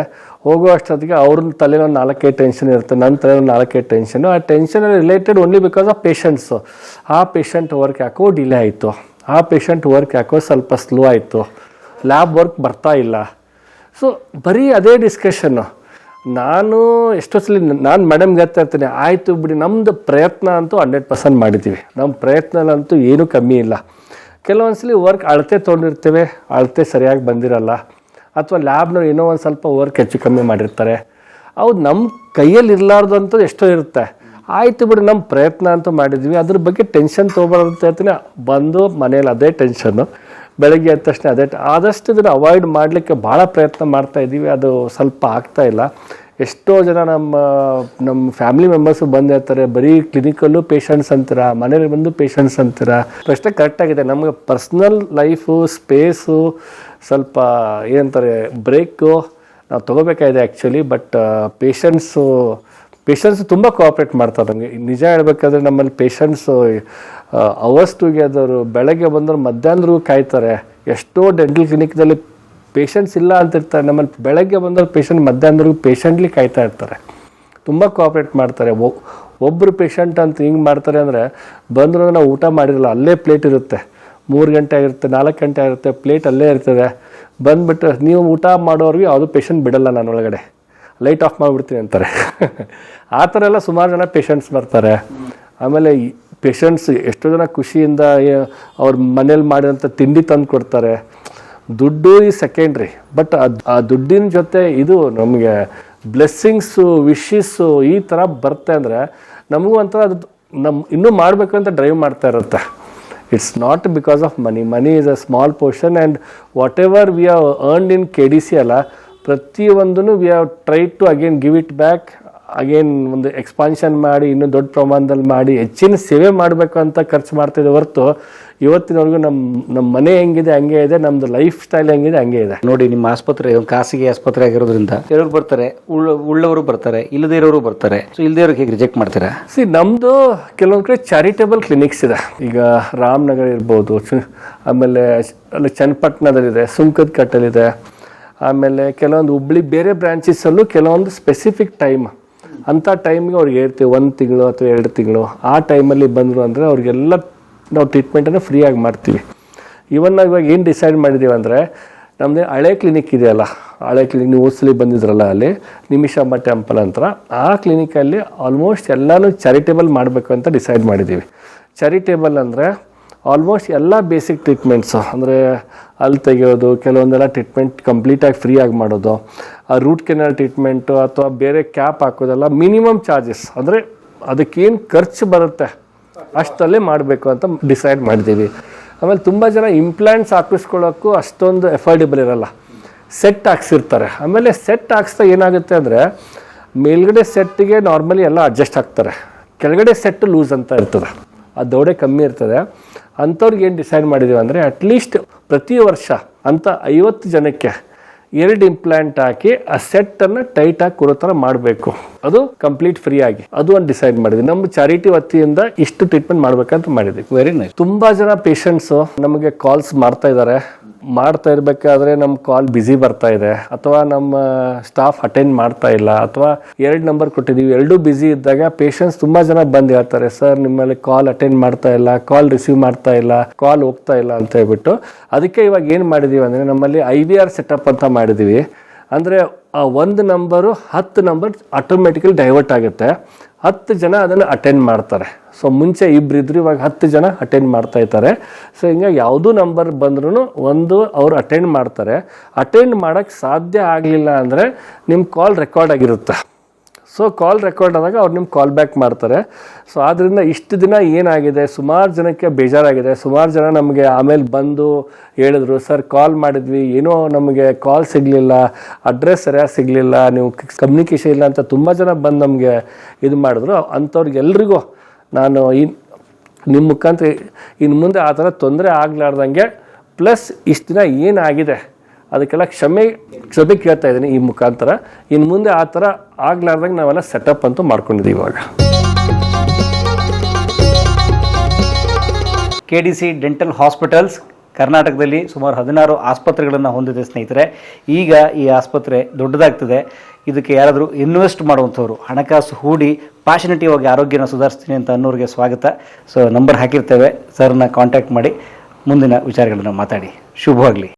ಹೋಗೋ ಅಷ್ಟೊತ್ತಿಗೆ ಅವ್ರ ತಲೆಯಲ್ಲಿ ಒಂದು ನಾಲ್ಕೇ ಟೆನ್ಷನ್ ಇರುತ್ತೆ, ನನ್ನ ತಲೆಯಲ್ಲಿ ಒಂದು ನಾಲ್ಕೈದು ಟೆನ್ಷನು ಆ tension related only because of patients ಆ ಪೇಷಂಟ್ ವರ್ಕ್ ಯಾಕೋ ಡಿಲೇ ಆಯಿತು. ಆ ಪೇಷಂಟ್ ವರ್ಕ್ ಯಾಕೋ ಸ್ವಲ್ಪ ಸ್ಲೋ ಆಯಿತು. ಲ್ಯಾಬ್ ವರ್ಕ್ ಬರ್ತಾ ಇಲ್ಲ. ಸೊ ಬರೀ ಅದೇ ಡಿಸ್ಕಷನ್ನು ನಾನು ಎಷ್ಟೋ ಸಲ ನಾನು ಮೇಡಮ್ಗೆ ಹೇಳ್ತಾ ಇರ್ತೀನಿ, ಆಯಿತು ಬಿಡಿ ನಮ್ಮದು ಪ್ರಯತ್ನ ಅಂತೂ ಹಂಡ್ರೆಡ್ ಪರ್ಸೆಂಟ್ ಮಾಡಿದ್ದೀವಿ. ನಮ್ಮ ಪ್ರಯತ್ನಲ್ಲಂತೂ ಏನೂ ಕಮ್ಮಿ ಇಲ್ಲ. ಕೆಲವೊಂದ್ಸಲಿ ವರ್ಕ್ ಅಳತೆ ತೊಗೊಂಡಿರ್ತೇವೆ, ಅಳತೆ ಸರಿಯಾಗಿ ಬಂದಿರಲ್ಲ. ಅಥವಾ ಲ್ಯಾಬ್ನವ್ರು ಏನೋ ಒಂದು ಸ್ವಲ್ಪ ವರ್ಕ್ ಹೆಚ್ಚು ಕಮ್ಮಿ ಮಾಡಿರ್ತಾರೆ. ಹೌದು ನಮ್ಮ ಕೈಯಲ್ಲಿ ಇರಲಾರ್ದು ಎಷ್ಟೋ ಇರುತ್ತೆ. ಆಯಿತು ಬಿಡು ನಮ್ಮ ಪ್ರಯತ್ನ ಅಂತ ಮಾಡಿದ್ವಿ. ಅದ್ರ ಬಗ್ಗೆ ಟೆನ್ಷನ್ ತೊಗೊಬಾರ್ದು ಅಂತ ಹೇಳ್ತೀನಿ. ಬಂದು ಮನೇಲಿ ಅದೇ ಟೆನ್ಷನ್ನು ಬೆಳಗ್ಗೆ ಎದ್ದ ತಕ್ಷಣ ಅದೇ ಆದಷ್ಟು ಇದನ್ನು ಅವಾಯ್ಡ್ ಮಾಡಲಿಕ್ಕೆ ಭಾಳ ಪ್ರಯತ್ನ ಮಾಡ್ತಾ ಇದ್ದೀವಿ ಅದು ಸ್ವಲ್ಪ ಆಗ್ತಾ ಇಲ್ಲ. ಎಷ್ಟೋ ಜನ ನಮ್ಮ ನಮ್ಮ ಫ್ಯಾಮಿಲಿ ಮೆಂಬರ್ಸು ಬಂದಿರ್ತಾರೆ ಬರೀ ಕ್ಲಿನಿಕಲ್ಲೂ ಪೇಷಂಟ್ಸ್ ಅಂತೀರ ಮನೇಲಿ ಬಂದು ಪೇಷಂಟ್ಸ್ ಅಂತೀರಾ. ಅಷ್ಟೇ ಕರೆಕ್ಟಾಗಿದೆ ನಮಗೆ ಪರ್ಸ್ನಲ್ ಲೈಫು ಸ್ಪೇಸು ಸ್ವಲ್ಪ ಏನಂತಾರೆ ಬ್ರೇಕು ನಾವು ತೊಗೋಬೇಕಾಗಿದೆ ಆ್ಯಕ್ಚುಲಿ ಬಟ್ ಪೇಷಂಟ್ಸು ಪೇಷಂಟ್ಸ್ ತುಂಬ ಕೋಆಪ್ರೇಟ್ ಮಾಡ್ತಾರೆ ನಮಗೆ ನಿಜ ಹೇಳ್ಬೇಕಾದ್ರೆ ನಮ್ಮಲ್ಲಿ ಪೇಷಂಟ್ಸು ಅವರ್ಸ್ ಟುಗೆದರು ಬೆಳಗ್ಗೆ ಬಂದರು ಮಧ್ಯಾಹ್ನದ್ರಿಗೂ ಕಾಯ್ತಾರೆ. ಎಷ್ಟೋ ಡೆಂಟಲ್ ಕ್ಲಿನಿಕ್ದಲ್ಲಿ ಪೇಷಂಟ್ಸ್ ಇಲ್ಲ ಅಂತ ಇರ್ತಾರೆ. ನಮ್ಮಲ್ಲಿ ಬೆಳಗ್ಗೆ ಬಂದವ್ರು ಪೇಷಂಟ್ ಮಧ್ಯಾಹ್ನದವರೆಗೂ ಪೇಷಂಟ್ಲಿ ಕಾಯ್ತಾ ಇರ್ತಾರೆ. ತುಂಬ ಕೋಆಪ್ರೇಟ್ ಮಾಡ್ತಾರೆ. ಒಬ್ಬರು ಪೇಷಂಟ್ ಅಂತ ಹಿಂಗೆ ಮಾಡ್ತಾರೆ ಅಂದರೆ ಬಂದರೂ ನಾವು ಊಟ ಮಾಡಿರಲ್ಲ, ಅಲ್ಲೇ ಪ್ಲೇಟ್ ಇರುತ್ತೆ. ಮೂರು ಗಂಟೆ ಆಗಿರುತ್ತೆ, ನಾಲ್ಕು ಗಂಟೆ ಆಗಿರುತ್ತೆ ಪ್ಲೇಟ್ ಅಲ್ಲೇ ಇರ್ತದೆ. ಬಂದುಬಿಟ್ಟು ನೀವು ಊಟ ಮಾಡೋರಿಗೆ ಯಾವುದು ಪೇಷಂಟ್ ಬಿಡಲ್ಲ ನಾನು ಒಳಗಡೆ. ಲೈಟ್ ಆಫ್ ಮಾಡಿಬಿಡ್ತೀನಿ ಅಂತಾರೆ. ಆ ಥರ ಎಲ್ಲ ಸುಮಾರು ಜನ ಪೇಷಂಟ್ಸ್ ಬರ್ತಾರೆ. ಆಮೇಲೆ ಪೇಷಂಟ್ಸ್ ಎಷ್ಟೋ ಜನ ಖುಷಿಯಿಂದ ಅವ್ರ ಮನೇಲಿ ಮಾಡಿದಂಥ ತಿಂಡಿ ತಂದು ಕೊಡ್ತಾರೆ ದುಡ್ಡು ಈ ಸೆಕೆಂಡ್ರಿ ಬಟ್ ಆ ದುಡ್ಡಿನ ಜೊತೆ ಇದು ನಮಗೆ ಬ್ಲೆಸ್ಸಿಂಗ್ಸು ವಿಶಸ್ಸು ಈ ಥರ ಬರುತ್ತೆ ಅಂದರೆ ನಮಗೂ ಒಂಥರ ಅದು ನಮ್ಮ ಇನ್ನೂ ಮಾಡಬೇಕು ಅಂತ ಡ್ರೈವ್ ಮಾಡ್ತಾ ಇರುತ್ತೆ. It's not because of money money is a small portion and whatever we have earned in K D C ಅಲ್ಲ ಪ್ರತಿಯೊಂದೂ we have try to again give it back again ಒಂದು ಎಕ್ಸ್ಪಾನ್ಷನ್ ಮಾಡಿ ಇನ್ನೂ ದೊಡ್ಡ ಪ್ರಮಾಣದಲ್ಲಿ ಮಾಡಿ ಹೆಚ್ಚಿನ ಸೇವೆ ಮಾಡಬೇಕು ಅಂತ ಖರ್ಚು ಮಾಡ್ತಿದ್ದೆ ಹೊರತು ಇವತ್ತಿನವರೆಗೂ ನಮ್ಮ ನಮ್ಮ ಮನೆ ಹೆಂಗಿದೆ ಹಂಗೆ ಇದೆ ನಮ್ಮದು ಲೈಫ್ ಸ್ಟೈಲ್ ಹೆಂಗಿದೆ ಹಂಗೆ ಇದೆ. ನೋಡಿ ನಿಮ್ಮ ಆಸ್ಪತ್ರೆ ಒಂದು ಖಾಸಗಿ ಆಸ್ಪತ್ರೆ ಆಗಿರೋದ್ರಿಂದ ಕೆಲವರು ಬರ್ತಾರೆ ಉಳ್ಳ ಉಳ್ಳವರು ಬರ್ತಾರೆ ಇಲ್ಲದೇ ಇರೋರು ಬರ್ತಾರೆ. ಸೊ ಇಲ್ಲದೇ ಇರೋರಿಗೆ ಹೇಗೆ ರಿಜೆಕ್ಟ್ ಮಾಡ್ತೀರಾ? ಸಿ ನಮ್ಮದು ಕೆಲವೊಂದು ಕಡೆ ಚಾರಿಟೇಬಲ್ ಕ್ಲಿನಿಕ್ಸ್ ಇದೆ. ಈಗ ರಾಮನಗರ ಇರ್ಬೋದು ಆಮೇಲೆ ಅಲ್ಲಿ ಚನ್ನಪಟ್ಟಣದಲ್ಲಿದೆ ಸುಂಕದ ಕಟ್ಟಲಿದೆ. ಆಮೇಲೆ ಕೆಲವೊಂದು ಹುಬ್ಳಿ ಬೇರೆ ಬ್ರಾಂಚಸಲ್ಲೂ ಕೆಲವೊಂದು ಸ್ಪೆಸಿಫಿಕ್ ಟೈಮ್ ಅಂಥ ಟೈಮ್ಗೆ ಅವ್ರಿಗೆ ಹೇಳ್ತೀವಿ, ಒಂದು ತಿಂಗಳು ಅಥವಾ ಎರಡು ತಿಂಗಳು. ಆ ಟೈಮಲ್ಲಿ ಬಂದರು ಅಂದರೆ ಅವ್ರಿಗೆಲ್ಲ ನಾವು ಟ್ರೀಟ್ಮೆಂಟನ್ನು ಫ್ರೀಯಾಗಿ ಮಾಡ್ತೀವಿ. ಇವನ್ ಇವಾಗ ಏನು ಡಿಸೈಡ್ ಮಾಡಿದ್ದೀವಿ ಅಂದರೆ ನಮ್ಮದು ಹಳೆ ಕ್ಲಿನಿಕ್ ಇದೆಯಲ್ಲ, ಹಳೆ ಕ್ಲಿನಿಕ್ ನೀವು ಓದ್ಸಲಿ ಬಂದಿದ್ರಲ್ಲ ಅಲ್ಲಿ ನಿಮಿಷಮ್ಮ ಟೆಂಪಲ್ ಅಂತ ಆ ಕ್ಲಿನಿಕಲ್ಲಿ ಆಲ್ಮೋಸ್ಟ್ ಎಲ್ಲನೂ ಚಾರಿಟೇಬಲ್ ಮಾಡಬೇಕು ಅಂತ ಡಿಸೈಡ್ ಮಾಡಿದ್ದೀವಿ ಚಾರಿಟೇಬಲ್ ಅಂದರೆ ಆಲ್ಮೋಸ್ಟ್ ಎಲ್ಲ ಬೇಸಿಕ್ ಟ್ರೀಟ್ಮೆಂಟ್ಸು, ಅಂದರೆ ಅಲ್ಲಿ ತೆಗೆಯೋದು, ಕೆಲವೊಂದೆಲ್ಲ ಟ್ರೀಟ್ಮೆಂಟ್ ಕಂಪ್ಲೀಟಾಗಿ ಫ್ರೀಯಾಗಿ ಮಾಡೋದು, ಆ ರೂಟ್ ಕೆನಲ್ ಟ್ರೀಟ್ಮೆಂಟು ಅಥವಾ ಬೇರೆ ಕ್ಯಾಪ್ ಹಾಕೋದೆಲ್ಲ ಮಿನಿಮಮ್ ಚಾರ್ಜಸ್, ಅಂದರೆ ಅದಕ್ಕೇನು ಖರ್ಚು ಬರುತ್ತೆ ಅಷ್ಟಲ್ಲೇ ಮಾಡಬೇಕು ಅಂತ ಡಿಸೈಡ್ ಮಾಡಿದ್ದೀವಿ. ಆಮೇಲೆ ತುಂಬ ಜನ ಇಂಪ್ಲ್ಯಾಂಟ್ಸ್ ಹಾಕಿಸ್ಕೊಳ್ಳೋಕ್ಕೂ ಅಷ್ಟೊಂದು ಎಫರ್ಡೆಬಲ್ ಇರಲ್ಲ. ಸೆಟ್ ಹಾಕ್ಸಿರ್ತಾರೆ. ಆಮೇಲೆ ಸೆಟ್ ಹಾಕ್ಸ್ತಾ ಏನಾಗುತ್ತೆ ಅಂದರೆ, ಮೇಲ್ಗಡೆ ಸೆಟ್ಟಿಗೆ ನಾರ್ಮಲಿ ಎಲ್ಲ ಅಡ್ಜಸ್ಟ್ ಆಗ್ತಾರೆ ಕೆಳಗಡೆ ಸೆಟ್ ಲೂಸ್ ಅಂತ ಇರ್ತದೆ. ಆ ದೌಡೆ ಕಮ್ಮಿ ಇರ್ತದೆ. ಅಂಥವ್ರಿಗೆ ಏನು ಡಿಸೈಡ್ ಮಾಡಿದ್ದೀವಿ ಅಂದರೆ ಅಟ್ಲೀಸ್ಟ್ ಪ್ರತಿ ವರ್ಷ ಅಂತ ಐವತ್ತು ಜನಕ್ಕೆ ಎರಡು ಇಂಪ್ಲಾಂಟ್ ಹಾಕಿ ಆ ಸೆಟ್ಟನ್ನು ಟೈಟಾಗಿ ಕೊಡೋ ಥರ ಮಾಡಬೇಕು. ಅದು ಕಂಪ್ಲೀಟ್ ಫ್ರೀ ಆಗಿ. ಅದು ಒಂದು ಡಿಸೈಡ್ ಮಾಡಿದ್ವಿ. ನಮ್ಮ ಚಾರಿಟಿ ವತಿಯಿಂದ ಇಷ್ಟು ಟ್ರೀಟ್ಮೆಂಟ್ ಮಾಡ್ಬೇಕಂತ ಮಾಡಿದ್ವಿ. ವೆರಿ ನೈಸ್ ತುಂಬ ಜನ ಪೇಷಂಟ್ಸು ನಮಗೆ ಕಾಲ್ಸ್ ಮಾಡ್ತಾ ಇದ್ದಾರೆ ಮಾಡ್ತಾ ಇರಬೇಕಾದ್ರೆ ನಮ್ಮ ಕಾಲ್ ಬ್ಯುಸಿ ಬರ್ತಾ ಇದೆ. ಅಥವಾ ನಮ್ಮ ಸ್ಟಾಫ್ ಅಟೆಂಡ್ ಮಾಡ್ತಾ ಇಲ್ಲ. ಅಥವಾ ಎರಡು ನಂಬರ್ ಕೊಟ್ಟಿದ್ದೀವಿ ಎರಡೂ ಬ್ಯುಸಿ ಇದ್ದಾಗ ಪೇಷಂಟ್ಸ್ ತುಂಬಾ ಜನ ಬಂದು ಹೇಳ್ತಾರೆ ಸರ್ ನಿಮ್ಮಲ್ಲಿ ಕಾಲ್ ಅಟೆಂಡ್ ಮಾಡ್ತಾ ಇಲ್ಲ ಕಾಲ್ ರಿಸೀವ್ ಮಾಡ್ತಾ ಇಲ್ಲ ಕಾಲ್ ಹೋಗ್ತಾ ಇಲ್ಲ, ಅಂತ ಹೇಳ್ಬಿಟ್ಟು. ಅದಕ್ಕೆ ಇವಾಗ ಏನು ಮಾಡಿದೀವಿ ಅಂದರೆ, ನಮ್ಮಲ್ಲಿ ಐ ವಿ ಆರ್ ಸೆಟಪ್ ಅಂತ ಮಾಡಿದ್ದೀವಿ ಅಂದರೆ ಆ ಒಂದು ನಂಬರು ಹತ್ತು ನಂಬರ್ ಆಟೋಮೆಟಿಕಲಿ ಡೈವರ್ಟ್ ಆಗುತ್ತೆ. ಹತ್ತು ಜನ ಅದನ್ನು ಅಟೆಂಡ್ ಮಾಡ್ತಾರೆ. ಸೊ ಮುಂಚೆ ಇಬ್ರು ಇದ್ರು, ಇವಾಗ ಹತ್ತು ಜನ ಅಟೆಂಡ್ ಮಾಡ್ತಾ ಇದ್ದಾರೆ. ಸೊ ಹಿಂಗೆ ಯಾವುದೂ ನಂಬರ್ ಬಂದ್ರೂ ಒಂದು ಅವರು ಅಟೆಂಡ್ ಮಾಡ್ತಾರೆ. ಅಟೆಂಡ್ ಮಾಡೋಕ್ಕೆ ಸಾಧ್ಯ ಆಗಲಿಲ್ಲ ಅಂದರೆ ನಿಮ್ಮ ಕಾಲ್ ರೆಕಾರ್ಡ್ ಆಗಿರುತ್ತೆ. ಸೊ ಕಾಲ್ ರೆಕಾರ್ಡ್ ಆದಾಗ ಅವ್ರು ನಿಮ್ಗೆ ಕಾಲ್ ಬ್ಯಾಕ್ ಮಾಡ್ತಾರೆ. ಸೊ ಆದ್ದರಿಂದ ಇಷ್ಟು ದಿನ ಏನಾಗಿದೆ? ಸುಮಾರು ಜನಕ್ಕೆ ಬೇಜಾರಾಗಿದೆ. ಸುಮಾರು ಜನ ನಮಗೆ ಆಮೇಲೆ ಬಂದು ಹೇಳಿದ್ರು, ಸರ್ ಕಾಲ್ ಮಾಡಿದ್ವಿ. ಏನೋ ನಮಗೆ ಕಾಲ್ ಸಿಗಲಿಲ್ಲ. ಅಡ್ರೆಸ್ ಸರಿಯಾಗಿ ಸಿಗಲಿಲ್ಲ. ನೀವು ಕಮ್ಯುನಿಕೇಷನ್ ಇಲ್ಲ ಅಂತ ತುಂಬ ಜನ ಬಂದು ನಮಗೆ ಇದು ಮಾಡಿದ್ರು. ಅಂಥವ್ರಿಗೆಲ್ರಿಗೂ ನಾನು ಈ ನಿಮ್ಮ ಮುಖಾಂತರ ಇನ್ನು ಮುಂದೆ ಆ ಥರ ತೊಂದರೆ ಆಗಲಾರ್ದಂಗೆ, ಪ್ಲಸ್ ಇಷ್ಟು ದಿನ ಏನಾಗಿದೆ? ಅದಕ್ಕೆಲ್ಲ ಕ್ಷಮೆ ಕ್ಷಮೆ ಕೇಳ್ತಾ ಇದ್ದೀನಿ ಈ ಮುಖಾಂತರ. ಇನ್ನು ಮುಂದೆ ಆ ಥರ ಆಗ್ಲಾರ್ದಂಗೆ ನಾವೆಲ್ಲ ಸೆಟಪ್ ಅಂತೂ ಮಾಡ್ಕೊಂಡಿದ್ದೀವಿ ಇವಾಗ. K D C dental hospitals ಕರ್ನಾಟಕದಲ್ಲಿ ಸುಮಾರು ಹದಿನಾರು ಆಸ್ಪತ್ರೆಗಳನ್ನು ಹೊಂದಿದೆ ಸ್ನೇಹಿತರೆ. ಈಗ ಈ ಆಸ್ಪತ್ರೆ ದೊಡ್ಡದಾಗ್ತದೆ. ಇದಕ್ಕೆ ಯಾರಾದರೂ ಇನ್ವೆಸ್ಟ್ ಮಾಡುವಂಥವ್ರು, ಹಣಕಾಸು ಹೂಡಿ ಪ್ಯಾಷನೇಟಿವಾಗಿ ಆರೋಗ್ಯನ ಸುಧಾರಿಸ್ತೀನಿ ಅಂತ ಅನ್ನೋರಿಗೆ ಸ್ವಾಗತ. ಸೊ ನಂಬರ್ ಹಾಕಿರ್ತೇವೆ. ಸರ್ನ ಕಾಂಟ್ಯಾಕ್ಟ್ ಮಾಡಿ. ಮುಂದಿನ ವಿಚಾರಗಳನ್ನು ಮಾತಾಡಿ. ಶುಭವಾಗಲಿ.